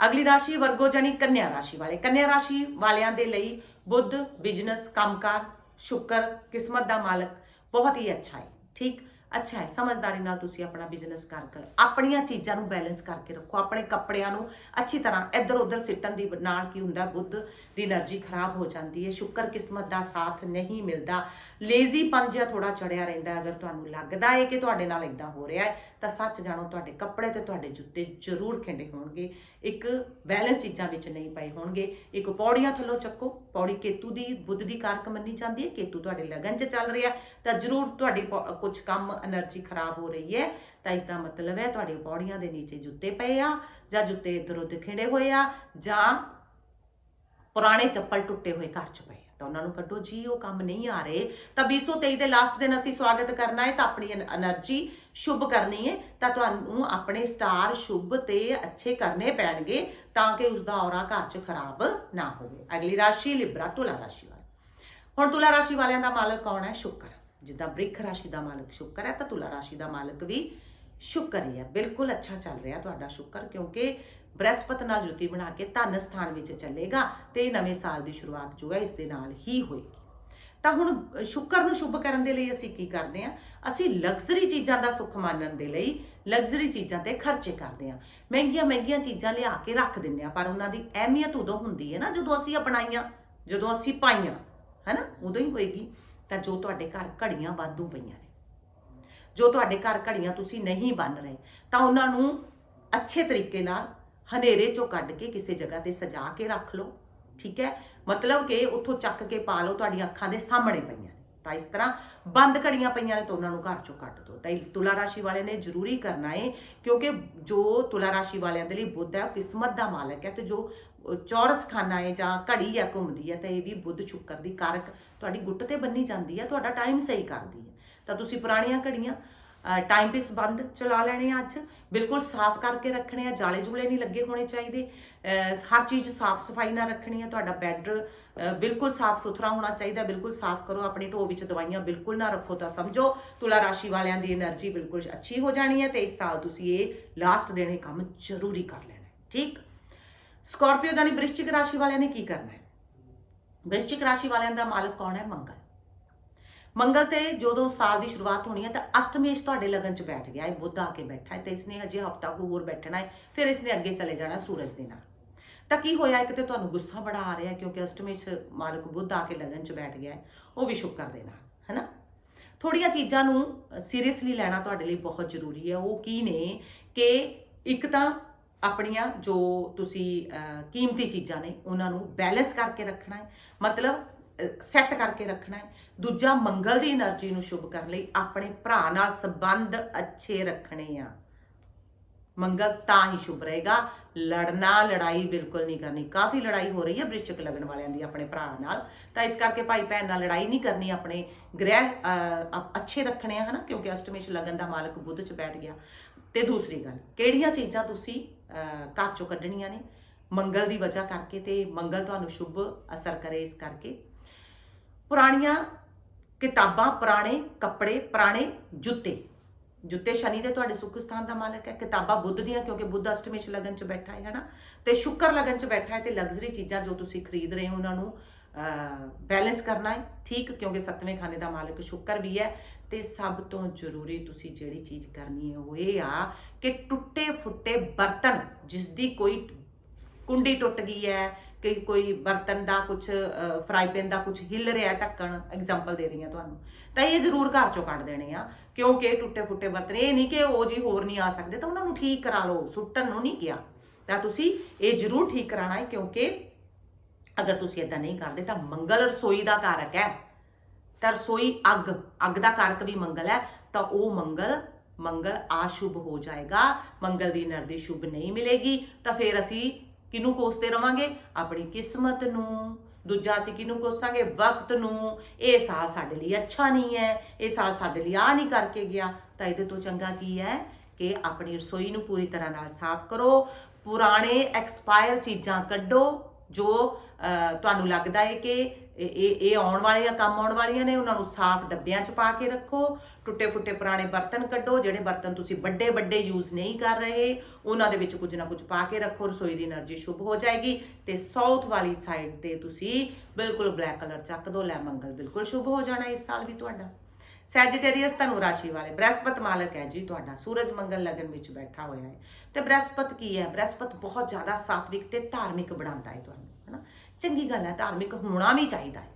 ਅਗਲੀ ਰਾਸ਼ੀ ਵਰਗੋ ਜਾਨੀ ਕੰਨਿਆ ਰਾਸ਼ੀ ਵਾਲੇ। ਕੰਨਿਆ ਰਾਸ਼ੀ ਵਾਲਿਆਂ ਦੇ ਲਈ ਬੁੱਧ, ਬਿਜ਼ਨਸ, ਕੰਮਕਾਰ, ਸ਼ੁਕਰ, ਕਿਸਮਤ ਦਾ ਮਾਲਕ ਬਹੁਤ ਹੀ ਅੱਛਾ ਹੈ। ਠੀਕ? ਅੱਛਾ ਹੈ। ਸਮਝਦਾਰੀ ਨਾਲ ਤੁਸੀਂ ਆਪਣਾ ਬਿਜ਼ਨਸ ਕਰ ਕਰ, ਆਪਣੀਆਂ ਚੀਜ਼ਾਂ ਨੂੰ ਬੈਲੈਂਸ ਕਰਕੇ ਰੱਖੋ। ਆਪਣੇ ਕੱਪੜਿਆਂ ਨੂੰ ਅੱਛੀ ਤਰ੍ਹਾਂ ਇੱਧਰ ਉੱਧਰ ਸਿੱਟਣ ਦੀ ਨਾਲ ਕੀ ਹੁੰਦਾ, ਬੁੱਧ ਦੀ એનર્ਜੀ ਖਰਾਬ ਹੋ ਜਾਂਦੀ ਹੈ। ਸ਼ੁਕਰ, ਕਿਸਮਤ ਦਾ ਸਾਥ ਨਹੀਂ ਮਿਲਦਾ। ਲੇਜ਼ੀ ਪੰਜ ਜਿਹਾ ਥੋੜਾ ਚੜਿਆ ਰਹਿੰਦਾ ਅਗਰ ਤੁਹਾਨੂੰ ਲੱਗਦਾ ਹੈ ਕਿ ਤੁਹਾਡੇ ਨਾਲ ਇਦਾਂ ਹੋ ਰਿਹਾ ਹੈ, ਤਾਂ ਸੱਚ ਜਾਣੋ ਤੁਹਾਡੇ ਕੱਪੜੇ ਤੇ ਤੁਹਾਡੇ ਜੁੱਤੇ ਜ਼ਰੂਰ ਖਿੰਡੇ ਹੋਣਗੇ। ਇੱਕ ਬੈਲੈਂਸ ਚੀਜ਼ਾਂ ਵਿੱਚ ਨਹੀਂ ਪਏ ਹੋਣਗੇ। ਇੱਕ ਪੌੜੀਆਂ ਥੱਲੋਂ ਚੱਕੋ। ਪੌੜੀ ਕੇਤੂ ਦੀ ਬੁੱਧ ਦੀ ਕਾਰਕ ਮੰਨੀ ਜਾਂਦੀ ਹੈ। ਕੇਤੂ ਤੁਹਾਡੇ ਲਗਨ 'ਚ ਚੱਲ ਰਿਹਾ ਤਾਂ ਜ਼ਰੂਰ ਤੁਹਾਡੀ ਕੁਝ ਕੰਮ એનર્ਜੀ ਖਰਾਬ ਹੋ ਰਹੀ ਹੈ। ਤਾਂ ਇਸ ਦਾ ਮਤਲਬ ਹੈ ਤੁਹਾਡੇ ਪੌੜੀਆਂ ਦੇ ਨੀਚੇ ਜੁੱਤੇ ਪਏ ਆ ਜਾਂ ਜੁੱਤੇ ਇਧਰ ਉਧਰ ਖਿੰਡੇ ਹੋਏ ਆ ਜਾਂ ਪੁਰਾਣੇ ਚੱਪਲ ਟੁੱਟੇ ਹੋਏ ਘਰ 'ਚ ਪਏ ਤਾਂ ਉਹਨਾਂ ਨੂੰ ਕੱਢੋ। ਜੀ, ਉਹ ਕੰਮ ਨਹੀਂ ਆ ਰਹੇ, ਤਾਂ 2023 ਦੇ ਲਾਸਟ ਦਿਨ ਅਸੀਂ ਸਵਾਗਤ ਕਰਨਾ ਹੈ, ਤਾਂ ਆਪਣੀ એનર્ਜੀ ਸ਼ੁਭ ਕਰਨੀ ਹੈ, ਤਾਂ ਤੁਹਾਨੂੰ ਆਪਣੇ ਸਟਾਰ ਸ਼ੁਭ ਤੇ ਅੱਛੇ ਕਰਨੇ ਪੈਣਗੇ, ਤਾਂ ਕਿ ਉਸ ਦਾ ਔਰਾ ਘਰ 'ਚ ਖਰਾਬ ਨਾ ਹੋਵੇ। ਅਗਲੀ ਰਾਸ਼ੀ ਲਿਬਰਾ, ਤੁਲਾ ਰਾਸ਼ੀ ਵਾਲੇ। ਹੁਣ ਤੁਲਾ ਰਾਸ਼ੀ ਵਾਲਿਆਂ ਦਾ ਮਾਲਕ ਕੌਣ ਹੈ? ਸ਼ੁਕਰ। ਜਿੱਦਾਂ ਬ੍ਰਿਖ ਰਾਸ਼ੀ ਦਾ ਮਾਲਕ ਸ਼ੁਕਰ ਹੈ, ਤਾਂ ਤੁਲਾ ਰਾਸ਼ੀ ਦਾ ਮਾਲਕ ਵੀ ਸ਼ੁਕਰ ਹੈ। ਬਿਲਕੁਲ ਅੱਛਾ ਚੱਲ ਰਿਹਾ ਤੁਹਾਡਾ ਸ਼ੁਕਰ, ਕਿਉਂਕਿ ਬ੍ਰਹਿਸਪਤ ਨਾਲ ਜੁਤੀ ਬਣਾ ਕੇ ਧਨ ਸਥਾਨ ਵਿੱਚ ਚੱਲੇਗਾ ਤੇ ਨਵੇਂ ਸਾਲ ਦੀ ਸ਼ੁਰੂਆਤ ਜੋ ਹੈ ਇਸ ਦੇ ਨਾਲ ਹੀ ਹੋਏਗੀ। ਤਾਂ ਹੁਣ ਸ਼ੁਕਰ ਨੂੰ ਸ਼ੁਭ ਕਰਨ ਦੇ ਲਈ ਅਸੀਂ ਕੀ ਕਰਦੇ ਹਾਂ? ਅਸੀਂ ਲਗਜ਼ਰੀ ਚੀਜ਼ਾਂ ਦਾ ਸੁੱਖ ਮਾਨਣ ਦੇ ਲਈ ਲਗਜ਼ਰੀ ਚੀਜ਼ਾਂ ਤੇ ਖਰਚੇ ਕਰਦੇ ਹਾਂ। ਮਹਿੰਗੀਆਂ ਮਹਿੰਗੀਆਂ ਚੀਜ਼ਾਂ ਲਿਆ ਕੇ ਰੱਖ ਦਿੰਦੇ ਹਾਂ, ਪਰ ਉਹਨਾਂ ਦੀ ਅਹਿਮੀਅਤ ਉਦੋਂ ਹੁੰਦੀ ਹੈ ਨਾ ਜਦੋਂ ਅਸੀਂ ਅਪਣਾਈਆਂ, ਜਦੋਂ ਅਸੀਂ ਪਾਈਆਂ, ਹੈਨਾ? ਉਦੋਂ ਹੀ ਹੋਏਗੀ। ਤਾਂ ਜੋ ਤੁਹਾਡੇ ਘਰ ਘੜੀਆਂ ਵਾਧੂ ਪਈਆਂ ਨੇ। ਜੋ ਤੁਹਾਡੇ ਘਰ ਘੜੀਆਂ ਤੁਸੀਂ ਨਹੀਂ ਬੰਨ ਰਹੇ, ਤਾਂ ਉਹਨਾਂ ਨੂੰ ਅੱਛੇ ਤਰੀਕੇ ਨਾਲ ਹਨੇਰੇ ਚੋਂ ਕੱਢ ਕੇ ਕਿਸੇ ਜਗ੍ਹਾ ਤੇ ਸਜਾ ਕੇ ਰੱਖ ਲਓ, ਠੀਕ ਹੈ? ਮਤਲਬ ਕਿ ਉੱਥੋਂ ਚੱਕ ਕੇ ਪਾ ਲਓ, ਤੁਹਾਡੀਆਂ ਅੱਖਾਂ ਦੇ ਸਾਹਮਣੇ ਪਈਆਂ ਨੇ। ਤਾਂ ਇਸ ਤਰ੍ਹਾਂ ਬੰਦ ਘੜੀਆਂ ਪਈਆਂ ਨੇ ਤਾਂ ਉਹਨਾਂ ਨੂੰ ਘਰ ਚੋਂ ਕੱਢ ਦਿਓ। ਤਾਂ ਇਹ ਤੁਲਾ ਰਾਸ਼ੀ ਵਾਲਿਆਂ ਨੇ ਜ਼ਰੂਰੀ ਕਰਨਾ ਹੈ ਕਿਉਂਕਿ ਜੋ ਤੁਲਾ ਰਾਸ਼ੀ ਵਾਲਿਆਂ ਦੇ ਲਈ ਬੁੱਧ ਹੈ, ਉਹ ਕਿਸਮਤ ਦਾ ਮਾਲਕ ਹੈ ਤੇ ਜੋ ਚੌਰਸ ਖਾਨਾ ਹੈ ਜਾਂ ਘੜੀ ਹੈ, ਘੁੰਮਦੀ ਹੈ, ਤਾਂ ਇਹ ਵੀ ਬੁੱਧ ਸ਼ੁੱਕਰ ਦੀ ਕਾਰਕ ਤੁਹਾਡੀ ਗੁੱਟ ਤੇ ਬੰਨੀ ਜਾਂਦੀ ਹੈ, ਤੁਹਾਡਾ ਟਾਈਮ ਸਹੀ ਕਰਦੀ ਹੈ। ਤਾਂ ਤੁਸੀਂ ਪੁਰਾਣੀਆਂ ਘੜੀਆਂ ਟਾਈਮ ਪੀਸ ਬੰਦ ਚਲਾ ਲੈਣੇ ਆ ਅੱਜ। ਬਿਲਕੁਲ ਸਾਫ਼ ਕਰਕੇ ਰੱਖਣੇ ਆ, ਜਾਲੇ ਜੁਲੇ ਨਹੀਂ ਲੱਗੇ ਹੋਣੇ ਚਾਹੀਦੇ। ਹਰ ਚੀਜ਼ ਸਾਫ਼ ਸਫ਼ਾਈ ਨਾਲ ਰੱਖਣੀ ਆ, ਤੁਹਾਡਾ ਬੈੱਡ ਬਿਲਕੁਲ ਸਾਫ਼ ਸੁਥਰਾ ਹੋਣਾ ਚਾਹੀਦਾ, ਬਿਲਕੁਲ ਸਾਫ਼ ਕਰੋ, ਆਪਣੀ ਢੋ ਵਿੱਚ ਦਵਾਈਆਂ ਬਿਲਕੁਲ ਨਾ ਰੱਖੋ ਤਾਂ ਸਮਝੋ। ਤੁਲਾ ਰਾਸ਼ੀ ਵਾਲਿਆਂ ਦੀ એનર્ਜੀ ਬਿਲਕੁਲ ਅੱਛੀ ਹੋ ਜਾਣੀ ਹੈ ਤੇ ਇਸ ਸਾਲ ਤੁਸੀਂ ਇਹ ਲਾਸਟ ਦਿਨ ਇਹ ਕੰਮ ਜ਼ਰੂਰੀ ਕਰ ਲੈਣਾ ਠੀਕ? ਸਕੋਰਪੀਓ ਜਾਨੀ ਬ੍ਰਿਸ਼ਚਿਕ ਰਾਸ਼ੀ ਵਾਲਿਆਂ ਨੇ ਕੀ ਕਰਨਾ ਹੈ? ਬ੍ਰਿਸ਼ਚਿਕ ਰਾਸ਼ੀ ਵਾਲਿਆਂ ਦਾ ਮਾਲਕ ਕੌਣ ਹੈ? ਮੰਗਲ। ਮੰਗਲ ਤੇ ਜਦੋਂ ਸਾਲ ਦੀ ਸ਼ੁਰੂਆਤ ਹੋਣੀ ਹੈ ਤਾਂ ਅਸ਼ਟਮੇਸ਼ ਤੁਹਾਡੇ ਲਗਨ ਚ ਬੈਠ ਗਿਆ ਹੈ, ਬੁੱਧ ਆ ਕੇ ਬੈਠਾ ਹੈ ਤੇ ਇਸਨੇ ਹਜੇ ਹਫਤਾ ਕੁ ਹੋਰ ਬੈਠਣਾ ਹੈ, ਫਿਰ ਇਸਨੇ ਅੱਗੇ ਚਲੇ ਜਾਣਾ ਸੂਰਜ ਦੇ ਨਾਲ। ਤਾਂ ਕੀ ਹੋਇਆ? ਇੱਕ ਤੇ ਤੁਹਾਨੂੰ ਗੁੱਸਾ ਬੜਾ ਆ ਰਿਹਾ ਕਿਉਂਕਿ ਅਸ਼ਟਮੇਸ਼ ਮਾਲਕ ਬੁੱਧ ਆ ਕੇ ਲਗਨ ਚ ਬੈਠ ਗਿਆ ਹੈ, ਉਹ ਵੀ ਸ਼ੁਕਰ ਦੇ ਨਾਲ, ਹੈਨਾ? ਥੋੜੀਆਂ ਚੀਜ਼ਾਂ ਨੂੰ ਸੀਰੀਅਸਲੀ ਲੈਣਾ ਤੁਹਾਡੇ ਲਈ ਬਹੁਤ ਜ਼ਰੂਰੀ ਹੈ। ਉਹ ਕੀ ਨੇ ਕਿ ਇੱਕ ਤਾਂ ਆਪਣੀਆਂ ਜੋ ਤੁਸੀਂ ਕੀਮਤੀ ਚੀਜ਼ਾਂ ਨੇ, ਉਹਨਾਂ ਨੂੰ ਬੈਲੈਂਸ ਕਰਕੇ ਰੱਖਣਾ ਹੈ। ਮਤਲਬ ਸੈੱਟ ਕਰਕੇ ਰੱਖਣਾ ਹੈ। ਦੂਜਾ, ਮੰਗਲ ਦੀ એનર્ਜੀ ਨੂੰ ਸ਼ੁਭ ਕਰਨ ਲਈ ਆਪਣੇ ਭਰਾ ਨਾਲ ਸੰਬੰਧ ਅੱਛੇ ਰੱਖਣੇ ਆ। ਮੰਗਲ ਤਾਂ ਹੀ ਸ਼ੁਭ ਰਹੇਗਾ। ਲੜਨਾ, ਲੜਾਈ ਬਿਲਕੁਲ ਨਹੀਂ ਕਰਨੀ। ਕਾਫੀ ਲੜਾਈ ਹੋ ਰਹੀ ਹੈ ਬ੍ਰਿਚਕ ਲੱਗਣ ਵਾਲਿਆਂ ਦੀ ਆਪਣੇ ਭਰਾ ਨਾਲ। ਤਾਂ ਇਸ ਕਰਕੇ ਭਾਈ ਭੈਣ ਨਾਲ ਲੜਾਈ ਨਹੀਂ ਕਰਨੀ, ਆਪਣੇ ਗ੍ਰਹਿ ਅੱਛੇ ਰੱਖਣੇ ਆ, ਹਨਾ? ਕਿਉਂਕਿ ਅਸ਼ਟਮੇਸ਼ ਲਗਨ ਦਾ ਮਾਲਕ ਬੁੱਧ ਚ ਬੈਠ ਗਿਆ। ਤੇ ਦੂਸਰੀ ਗੱਲ, ਕਿਹੜੀਆਂ ਚੀਜ਼ਾਂ ਤੁਸੀਂ ਘਰ ਚੋਂ ਕੱਢਣੀਆਂ ਨੇ? ਮੰਗਲ ਦੀ ਵਜ੍ਹਾ ਕਰਕੇ ਤੇ ਮੰਗਲ ਤੁਹਾਨੂੰ ਸ਼ੁਭ ਅਸਰ ਕਰੇ ਇਸ ਕਰਕੇ। ਪੁਰਾਣੀਆਂ ਕਿਤਾਬਾਂ, ਪੁਰਾਣੇ ਕੱਪੜੇ, ਪੁਰਾਣੇ ਜੁੱਤੇ। ਜੁੱਤੇ ਸ਼ਨੀ ਦੇ ਤੁਹਾਡੇ ਸੁੱਖ ਸਥਾਨ ਦਾ ਮਾਲਕ ਹੈ। ਕਿਤਾਬਾਂ ਬੁੱਧ ਦੀਆਂ, ਕਿਉਂਕਿ ਬੁੱਧ ਅਸ਼ਟਮੇਸ਼ ਲਗਨ ਚ ਬੈਠਾ ਹੈ, ਹਨਾ? ਤੇ ਸ਼ੁੱਕਰ ਲਗਨ ਚ ਬੈਠਾ ਹੈ ਤੇ ਲਗਜ਼ਰੀ ਚੀਜ਼ਾਂ ਜੋ ਤੁਸੀਂ ਖਰੀਦ ਰਹੇ ਹੋ, ਉਹਨਾਂ ਨੂੰ ਬੈਲੈਂਸ ਕਰਨਾ ਹੈ। ਠੀਕ, ਕਿਉਂਕਿ ਸੱਤਵੇਂ ਖਾਨੇ ਦਾ ਮਾਲਕ ਸ਼ੁੱਕਰ ਵੀ ਹੈ। ਤੇ ਸਭ ਤੋਂ ਜ਼ਰੂਰੀ ਤੁਸੀਂ ਜਿਹੜੀ ਚੀਜ਼ ਕਰਨੀ ਹੈ, ਉਹ ਇਹ ਆ ਕਿ ਟੁੱਟੇ ਫੁੱਟੇ ਬਰਤਨ, ਜਿਸ ਦੀ ਕੋਈ ਕੁੰਡੀ ਟੁੱਟ ਗਈ ਹੈ ਕਿ ਕੋਈ ਬਰਤਨ ਦਾ ਕੁਝ ਫਰਾਈ ਪੈਨ ਦਾ ਕੁਝ ਹਿੱਲ ਰਿਹਾ, ਢੱਕਣ ਐਗਜ਼ਾਮਪਲ ਦੇ ਰਹੀ ਹਾਂ ਤੁਹਾਨੂੰ। ਤਾਂ ਇਹ ਜ਼ਰੂਰ ਘਰ ਚੋਂ ਕੱਢ ਦੇਣੇ ਆ, ਕਿਉਂਕਿ ਟੁੱਟੇ ਫੁੱਟੇ ਬਰਤਨ, ਇਹ ਨਹੀਂ ਕਿ ਉਹ ਜੀ ਹੋਰ ਨਹੀਂ ਆ ਸਕਦੇ, ਤਾਂ ਉਹਨਾਂ ਨੂੰ ਠੀਕ ਕਰਾ ਲਓ, ਸੁੱਟਣ ਨੂੰ ਨਹੀਂ ਕਿਹਾ। ਤਾਂ ਤੁਸੀਂ ਇਹ ਜ਼ਰੂਰ ਠੀਕ ਕਰਾਣਾ ਹੈ, ਕਿਉਂਕਿ ਅਗਰ ਤੁਸੀਂ ਇਦਾਂ ਨਹੀਂ ਕਰਦੇ, ਤਾਂ ਮੰਗਲ ਰਸੋਈ ਦਾ ਕਾਰਕ ਹੈ। ਤਾਂ ਰਸੋਈ ਅੱਗ ਅੱਗ ਦਾ ਕਾਰਕ ਵੀ ਮੰਗਲ ਹੈ, ਤਾਂ ਉਹ ਮੰਗਲ ਮੰਗਲ ਆਸ਼ੁਭ ਹੋ ਜਾਏਗਾ, ਮੰਗਲ ਦੀ ਨਰ ਦੀ ਸ਼ੁਭ ਨਹੀਂ ਮਿਲੇਗੀ, ਤਾਂ ਫਿਰ ਅਸੀਂ ਕਿਹਨੂੰ ਕੋਸਦੇ ਰਵਾਂਗੇ? ਆਪਣੀ ਕਿਸਮਤ ਨੂੰ। ਦੂਜਾ ਅਸੀਂ ਕਿਹਨੂੰ ਕੋਸਾਂਗੇ? ਵਕਤ ਨੂੰ। ਇਹ ਸਾਹ ਸਾਡੇ ਲਈ ਅੱਛਾ ਨਹੀਂ ਹੈ। ਇਹ ਸਾਹ ਸਾਡੇ ਲਈ ਆ ਨਹੀਂ ਕਰਕੇ ਗਿਆ। ਤਾਂ ਇਹਦੇ ਤੋਂ ਚੰਗਾ ਕੀ ਹੈ ਕਿ ਆਪਣੀ ਰਸੋਈ ਨੂੰ ਪੂਰੀ ਤਰ੍ਹਾਂ ਨਾਲ ਸਾਫ਼ ਕਰੋ। ਪੁਰਾਣੇ ਐਕਸਪਾਇਰ ਚੀਜ਼ਾਂ ਕੱਢੋ ਜੋ ਤੁਹਾਨੂੰ ਲੱਗਦਾ ਹੈ ਕਿ ਇਹ ਇਹ ਆਉਣ ਵਾਲੀਆਂ ਕੰਮ ਆਉਣ ਵਾਲੀਆਂ ਨੇ? ਉਹਨਾਂ ਨੂੰ ਸਾਫ਼ ਡੱਬਿਆਂ 'ਚ ਪਾ ਕੇ ਰੱਖੋ, ਟੁੱਟੇ ਫੁੱਟੇ ਪੁਰਾਣੇ ਬਰਤਨ ਕੱਢੋ, ਜਿਹੜੇ ਬਰਤਨ ਤੁਸੀਂ ਵੱਡੇ ਵੱਡੇ ਯੂਜ਼ ਨਹੀਂ ਕਰ ਰਹੇ, ਉਹਨਾਂ ਦੇ ਵਿੱਚ ਕੁਝ ਨਾ ਕੁਝ ਪਾ ਕੇ ਰੱਖੋ, ਰਸੋਈ ਦੀ એનર્ਜੀ ਸ਼ੁਭ ਹੋ ਜਾਏਗੀ ਤੇ ਸਾਊਥ ਵਾਲੀ ਸਾਈਡ ਤੇ ਤੁਸੀਂ ਬਿਲਕੁਲ ਬਲੈਕ ਕਲਰ ਚੱਕ ਦੋ, ਲੈ ਮੰਗਲ ਬਿਲਕੁਲ ਸ਼ੁਭ ਹੋ ਜਾਣਾ ਇਸ ਸਾਲ ਵੀ ਤੁਹਾਡਾ। ਸੈਜੀਟੇਰੀਅਸ ਧਨੂ ਰਾਸ਼ੀ ਵਾਲੇ, ਬ੍ਰਹਸਪਤ ਮਾਲਕ ਹੈ ਜੀ ਤੁਹਾਡਾ, ਸੂਰਜ ਮੰਗਲ ਲਗਨ ਵਿੱਚ ਬੈਠਾ ਹੋਇਆ ਹੈ। ਤੇ ਬ੍ਰਹਸਪਤ ਕੀ ਹੈ? ਬ੍ਰਹਸਪਤ ਬਹੁਤ ਜ਼ਿਆਦਾ ਸਾਤਵਿਕ ਤੇ ਧਾਰਮਿਕ ਬਣਾਉਂਦਾ ਹੈ ਤੁਹਾਨੂੰ, ਹਨਾ? ਚੰਗੀ ਗੱਲ ਹੈ, ਧਾਰਮਿਕ ਹੋਣਾ ਵੀ ਚਾਹੀਦਾ ਹੈ।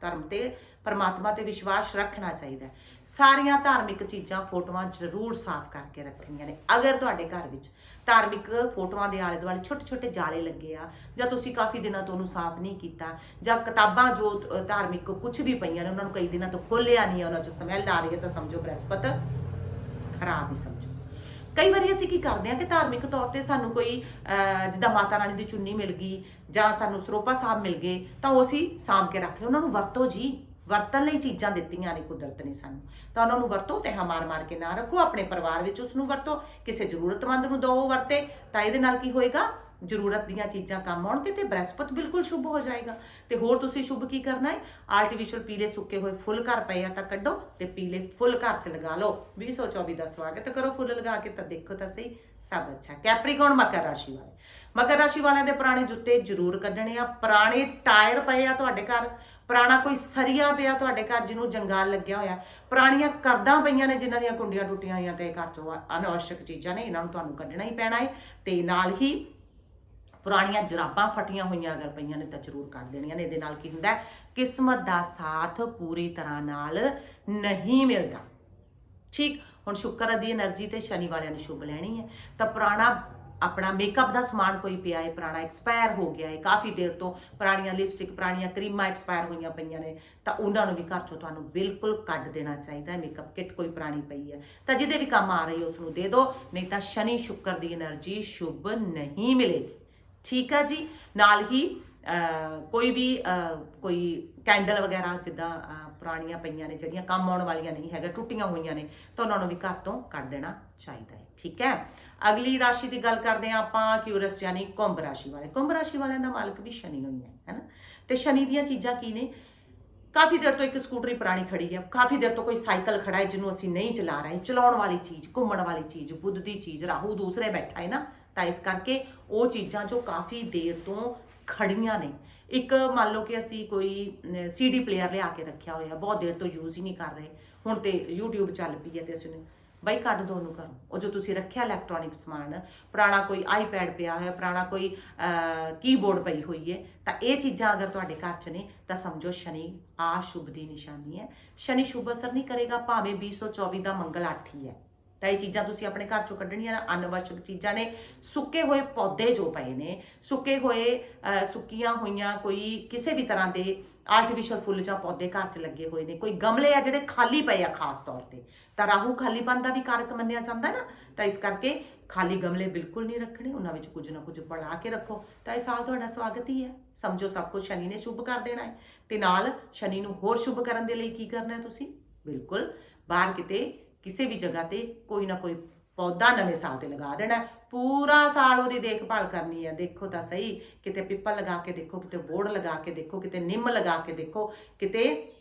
ਧਰਮ ਤੇ, ਪਰਮਾਤਮਾ ਤੇ ਵਿਸ਼ਵਾਸ ਰੱਖਣਾ ਚਾਹੀਦਾ ਹੈ। ਸਾਰੀਆਂ ਧਾਰਮਿਕ ਚੀਜ਼ਾਂ ਫੋਟੋਆਂ ਜ਼ਰੂਰ ਸਾਫ਼ ਕਰਕੇ ਰੱਖਣੀਆਂ ਨੇ। ਅਗਰ ਤੁਹਾਡੇ ਘਰ ਵਿੱਚ ਧਾਰਮਿਕ ਫੋਟੋਆਂ ਦੇ ਆਲੇ ਦੁਆਲੇ ਛੋਟੇ ਛੋਟੇ ਜਾਲੇ ਲੱਗੇ ਆ, ਜਾਂ ਤੁਸੀਂ ਕਾਫੀ ਦਿਨਾਂ ਤੋਂ ਉਹਨੂੰ ਸਾਫ਼ ਨਹੀਂ ਕੀਤਾ, ਜਾਂ ਕਿਤਾਬਾਂ ਜੋ ਧਾਰਮਿਕ ਕੁਝ ਵੀ ਪਈਆਂ ਨੇ, ਉਹਨਾਂ ਨੂੰ ਕਈ ਦਿਨਾਂ ਤੋਂ ਖੋਲਿਆ ਨਹੀਂ ਹੈ ਉਹਨਾਂ 'ਚ ਸਮੈਲ ਆ ਰਹੀ ਹੈ, ਤਾਂ ਸਮਝੋ ਬ੍ਰਹਿਸਪਤ ਖਰਾਬ ਹੀ ਸਮਝੋ। ਕਈ ਵਾਰੀ ਅਸੀਂ ਕੀ ਕਰਦੇ ਆ ਕਿ ਧਾਰਮਿਕ ਤੌਰ ਤੇ ਸਾਨੂੰ ਕੋਈ ਜਿੱਦਾਂ ਮਾਤਾ ਰਾਣੀ ਦੀ ਚੁੰਨੀ ਮਿਲ ਗਈ ਜਾਂ ਸਾਨੂੰ ਸਰੋਪਾ ਸਾਹਿਬ ਮਿਲ ਗਏ, ਤਾਂ ਉਹ ਅਸੀਂ ਸਾਂਭ ਕੇ ਰੱਖ ਲਏ ਉਹਨਾਂ ਨੂੰ ਵਰਤੋ ਜੀ, ਵਰਤਣ ਲਈ ਚੀਜ਼ਾਂ ਦਿੱਤੀਆਂ ਨੇ ਕੁਦਰਤ ਨੇ ਸਾਨੂੰ। ਤਾਂ ਉਹਨਾਂ ਨੂੰ ਵਰਤੋ ਤੇ ਮਾਰ ਮਾਰ ਕੇ ਨਾ ਰੱਖੋ, ਆਪਣੇ ਪਰਿਵਾਰ ਵਿੱਚ ਉਸ ਨੂੰ ਵਰਤੋ, ਕਿਸੇ ਜ਼ਰੂਰਤਮੰਦ ਨੂੰ ਦਿਓ ਵਰਤੇ, ਤਾਂ ਇਹਦੇ ਨਾਲ ਕੀ ਹੋਏਗਾ? ਜ਼ਰੂਰਤ ਦੀਆਂ ਚੀਜ਼ਾਂ ਕੰਮ ਆਉਣ ਤੇ ਬ੍ਰਹਸਪਤ ਬਿਲਕੁਲ ਸ਼ੁਭ ਹੋ ਜਾਏਗਾ। ਤੇ ਹੋਰ ਤੁਸੀਂ ਸ਼ੁਭ ਕੀ ਕਰਨਾ ਹੈ? ਆਰਟੀਫੀਸ਼ੀਅਲ ਪੀਲੇ ਸੁੱਕੇ ਹੋਏ ਫੁੱਲ ਘਰ ਪਏ ਆ ਤਾਂ ਕੱਢੋ ਤੇ ਪੀਲੇ ਫੁੱਲ ਘਰ 'ਚ ਲਗਾ ਲਓ। 2024 ਦਾ ਸਵਾਗਤ ਕਰੋ ਫੁੱਲ ਲਗਾ ਕੇ ਤਾਂ ਦੇਖੋ ਤਾਂ ਸਹੀ, ਸਭ ਅੱਛਾ। ਕੈਪਰੀਕੌਨ ਮਕਰ ਰਾਸ਼ੀ ਵਾਲੇ। ਮਕਰ ਰਾਸ਼ੀ ਵਾਲਿਆਂ ਦੇ ਪੁਰਾਣੇ ਜੁੱਤੇ ਜ਼ਰੂਰ ਕੱਢਣੇ ਆ। ਪੁਰਾਣੇ ਟਾਇਰ ਪਏ ਆ ਤੁਹਾਡੇ ਘਰ। ਪੁਰਾਣਾ ਕੋਈ ਸਰੀਆ ਪਿਆ ਤੁਹਾਡੇ ਘਰ ਜਿਹਨੂੰ ਜੰਗਾਲ ਲੱਗਿਆ ਹੋਇਆ। ਪੁਰਾਣੀਆਂ ਕਰਦਾਂ ਪਈਆਂ ਨੇ ਜਿਨ੍ਹਾਂ ਦੀਆਂ ਕੁੰਡੀਆਂ ਟੁੱਟੀਆਂ ਹੋਈਆਂ ਤੇ ਘਰ ਚੋਂ ਅਨਾਵਸ਼ਕ ਚੀਜ਼ਾਂ ਨੇ, ਇਹਨਾਂ ਨੂੰ ਤੁਹਾਨੂੰ ਕੱਢਣਾ ਹੀ ਪੈਣਾ ਹੈ ਤੇ ਨਾਲ ਹੀ ਪੁਰਾਣੀਆਂ ਜਰਾਬਾਂ ਫਟੀਆਂ ਹੋਈਆਂ ਅਗਰ ਪਈਆਂ ਨੇ ਤਾਂ ਜ਼ਰੂਰ ਕੱਢ ਦੇਣੀਆਂ ਨੇ। ਇਹਦੇ ਨਾਲ ਕੀ ਹੁੰਦਾ ਕਿਸਮਤ ਦਾ ਸਾਥ ਪੂਰੀ ਤਰ੍ਹਾਂ ਨਾਲ ਨਹੀਂ ਮਿਲਦਾ। ਠੀਕ? ਹੁਣ ਸ਼ੁੱਕਰ ਦੀ એનર્ਜੀ ਤੇ ਸ਼ਨੀ ਵਾਲਿਆਂ ਨੂੰ ਸ਼ੁਭ ਲੈਣੀ ਹੈ। ਤਾਂ ਪੁਰਾਣਾ ਆਪਣਾ ਮੇਕਅਪ ਦਾ ਸਮਾਨ ਕੋਈ ਪਿਆ ਹੈ, ਪੁਰਾਣਾ ਐਕਸਪਾਇਰ ਹੋ ਗਿਆ ਹੈ। ਕਾਫੀ ਦੇਰ ਤੋਂ ਪੁਰਾਣੀਆਂ ਲਿਪਸਟਿਕ ਪੁਰਾਣੀਆਂ ਕਰੀਮਾਂ ਐਕਸਪਾਇਰ ਹੋਈਆਂ ਪਈਆਂ ਨੇ। ਤਾਂ ਉਹਨਾਂ ਨੂੰ ਵੀ ਘਰ ਚੋਂ ਤੁਹਾਨੂੰ ਬਿਲਕੁਲ ਕੱਢ ਦੇਣਾ ਚਾਹੀਦਾ ਹੈ। ਮੇਕਅਪ ਕਿਟ ਕੋਈ ਪੁਰਾਣੀ ਪਈ ਹੈ। ਤਾਂ ਜਿਹਦੇ ਵੀ ਕੰਮ ਆ ਰਹੀ ਉਸ ਨੂੰ ਦੇ ਦਿਓ। ਨਹੀਂ ਤਾਂ ਸ਼ਨੀ ਸ਼ੁੱਕਰ ਦੀ એનર્ਜੀ ਸ਼ੁਭ ਨਹੀਂ ਮਿਲੇਗੀ। ਠੀਕ ਆ ਜੀ। ਨਾਲ ਹੀ ਕੋਈ ਵੀ ਕੋਈ ਕੈਂਡਲ ਵਗੈਰਾ ਜਿੱਦਾਂ ਪੁਰਾਣੀਆਂ ਪਈਆਂ ਨੇ, ਜਿਹੜੀਆਂ ਕੰਮ ਆਉਣ ਵਾਲੀਆਂ ਨਹੀਂ ਹੈਗਾ ਟੁੱਟੀਆਂ ਹੋਈਆਂ ਨੇ, ਤਾਂ ਉਹਨਾਂ ਨੂੰ ਵੀ ਘਰ ਤੋਂ ਕੱਢ ਦੇਣਾ ਚਾਹੀਦਾ ਹੈ। ਠੀਕ ਹੈ? ਅਗਲੀ ਰਾਸ਼ੀ ਦੀ ਗੱਲ ਕਰਦੇ ਹਾਂ ਆਪਾਂ ਕਿਊਰਸ ਯਾਨੀ ਕੁੰਭ ਰਾਸ਼ੀ ਵਾਲੇ। ਕੁੰਭ ਰਾਸ਼ੀ ਵਾਲਿਆਂ ਦਾ ਮਾਲਕ ਵੀ ਸ਼ਨੀ ਹੋਈ ਹੈ ਹੈਨਾ ਤੇ ਸ਼ਨੀ ਦੀਆਂ ਚੀਜ਼ਾਂ ਕੀ ਨੇ? ਕਾਫੀ ਦੇਰ ਤੋਂ ਇੱਕ ਸਕੂਟਰੀ ਪੁਰਾਣੀ ਖੜੀ ਹੈ। ਕਾਫੀ ਦੇਰ ਤੋਂ ਕੋਈ ਸਾਈਕਲ ਖੜਾ ਹੈ, ਜਿਹਨੂੰ ਅਸੀਂ ਨਹੀਂ ਚਲਾ ਰਹੇ। ਚਲਾਉਣ ਵਾਲੀ ਚੀਜ਼, ਘੁੰਮਣ ਵਾਲੀ ਚੀਜ਼ ਬੁੱਧ ਦੀ ਚੀਜ਼, ਰਾਹੂ ਦੂਸਰੇ ਬੈਠਾ ਹੈ ਨਾ? ਤਾਂ ਇਸ ਕਰਕੇ ਉਹ ਚੀਜ਼ਾਂ ਜੋ ਕਾਫੀ ਦੇਰ ਤੋਂ ਖੜੀਆਂ ਨੇ। ਇੱਕ ਮੰਨ ਲਓ ਕਿ ਅਸੀਂ ਕੋਈ ਸੀਡੀ ਪਲੇਅਰ ਲਿਆ ਕੇ ਰੱਖਿਆ ਹੋਇਆ, ਬਹੁਤ ਦੇਰ ਤੋਂ ਯੂਜ਼ ਹੀ ਨਹੀਂ ਕਰ ਰਹੇ। ਹੁਣ ਤੇ YouTube ਚੱਲ ਪਈ ਹੈ ਤੇ ਅਸੀਂ ਬਾਈ ਕੱਢ ਦੋ ਉਹਨੂੰ ਘਰੋਂ। ਉਹ ਜੋ ਤੁਸੀਂ ਰੱਖਿਆ ਇਲੈਕਟ੍ਰੋਨਿਕ ਸਮਾਨ, ਪੁਰਾਣਾ ਕੋਈ ਆਈਪੈਡ ਪਿਆ ਹੈ ਪੁਰਾਣਾ ਕੋਈ ਕੀਬੋਰਡ ਪਈ ਹੋਈ ਹੈ, ਤਾਂ ਇਹ ਚੀਜ਼ਾਂ ਅਗਰ ਤੁਹਾਡੇ ਘਰ 'ਚ ਨੇ, ਤਾਂ ਸਮਝੋ ਸ਼ਨੀ ਆ ਸ਼ੁਭ ਦੀ ਨਿਸ਼ਾਨੀ ਹੈ। ਸ਼ਨੀ ਸ਼ੁਭ ਅਸਰ ਨਹੀਂ ਕਰੇਗਾ, ਭਾਵੇਂ 2024 ਦਾ ਮੰਗਲ 8 ਹੀ ਹੈ। ਤਾਂ ਇਹ ਚੀਜ਼ਾਂ ਤੁਸੀਂ ਆਪਣੇ ਘਰ ਚੋਂ ਕੱਢਣੀਆਂ ਨੇ, ਅਨਵਸ਼ਕ ਚੀਜ਼ਾਂ ਨੇ। ਸੁੱਕੇ ਹੋਏ ਪੌਦੇ ਜੋ ਪਏ ਨੇ, ਸੁੱਕੇ ਹੋਏ ਸੁੱਕੀਆਂ ਹੋਈਆਂ ਕੋਈ ਕਿਸੇ ਵੀ ਤਰ੍ਹਾਂ ਦੇ ਆਰਟੀਫੀਸ਼ੀਅਲ ਫੁੱਲ ਜਾਂ ਪੌਦੇ ਘਰ 'ਚ ਲੱਗੇ ਹੋਏ ਨੇ, ਕੋਈ ਗਮਲੇ ਆ ਜਿਹੜੇ ਖਾਲੀ ਪਏ ਆ ਖਾਸ ਤੌਰ ਤੇ। ਤਾਂ ਰਾਹੂ ਖਾਲੀਪਨ ਦਾ ਵੀ ਕਾਰਕ ਮੰਨਿਆ ਜਾਂਦਾ ਨਾ, ਤਾਂ ਇਸ ਕਰਕੇ ਖਾਲੀ ਗਮਲੇ ਬਿਲਕੁਲ ਨਹੀਂ ਰੱਖਣੇ, ਉਹਨਾਂ ਵਿੱਚ ਕੁਝ ਨਾ ਕੁਝ ਬਣਾ ਕੇ ਰੱਖੋ। ਤਾਂ ਇਹ ਸਾਲ ਤੁਹਾਡਾ ਸਵਾਗਤ ਹੀ ਹੈ। ਸਮਝੋ ਸਭ ਕੁਝ ਸ਼ਨੀ ਨੇ ਸ਼ੁਭ ਕਰ ਦੇਣਾ ਹੈ। ਤੇ ਨਾਲ ਸ਼ਨੀ ਨੂੰ ਹੋਰ ਸ਼ੁਭ ਕਰਨ ਦੇ ਲਈ ਕੀ ਕਰਨਾ ਹੈ ਤੁਸੀਂ? ਬਿਲਕੁਲ, ਬਾਹਰ ਕਿਤੇ ਕਿਸੇ ਵੀ ਜਗ੍ਹਾ ਤੇ ਕੋਈ ਨਾ ਕੋਈ ਪੌਦਾ ਨਵੇਂ ਸਾਲ ਤੇ ਲਗਾ ਦੇਣਾ ਪੂਰਾ ਸਾਲ ਉਹਦੀ ਦੇਖਭਾਲ ਕਰਨੀ ਹੈ। ਦੇਖੋ ਤਾਂ ਸਹੀ, ਕਿਤੇ ਪਿੱਪਲ ਲਗਾ ਕੇ ਦੇਖੋ, ਕਿਤੇ ਬੋੜ ਲਗਾ ਕੇ ਦੇਖੋ, ਕਿਤੇ ਨਿੰਮ ਲਗਾ ਕੇ ਦੇਖੋ, ਕਿਤੇ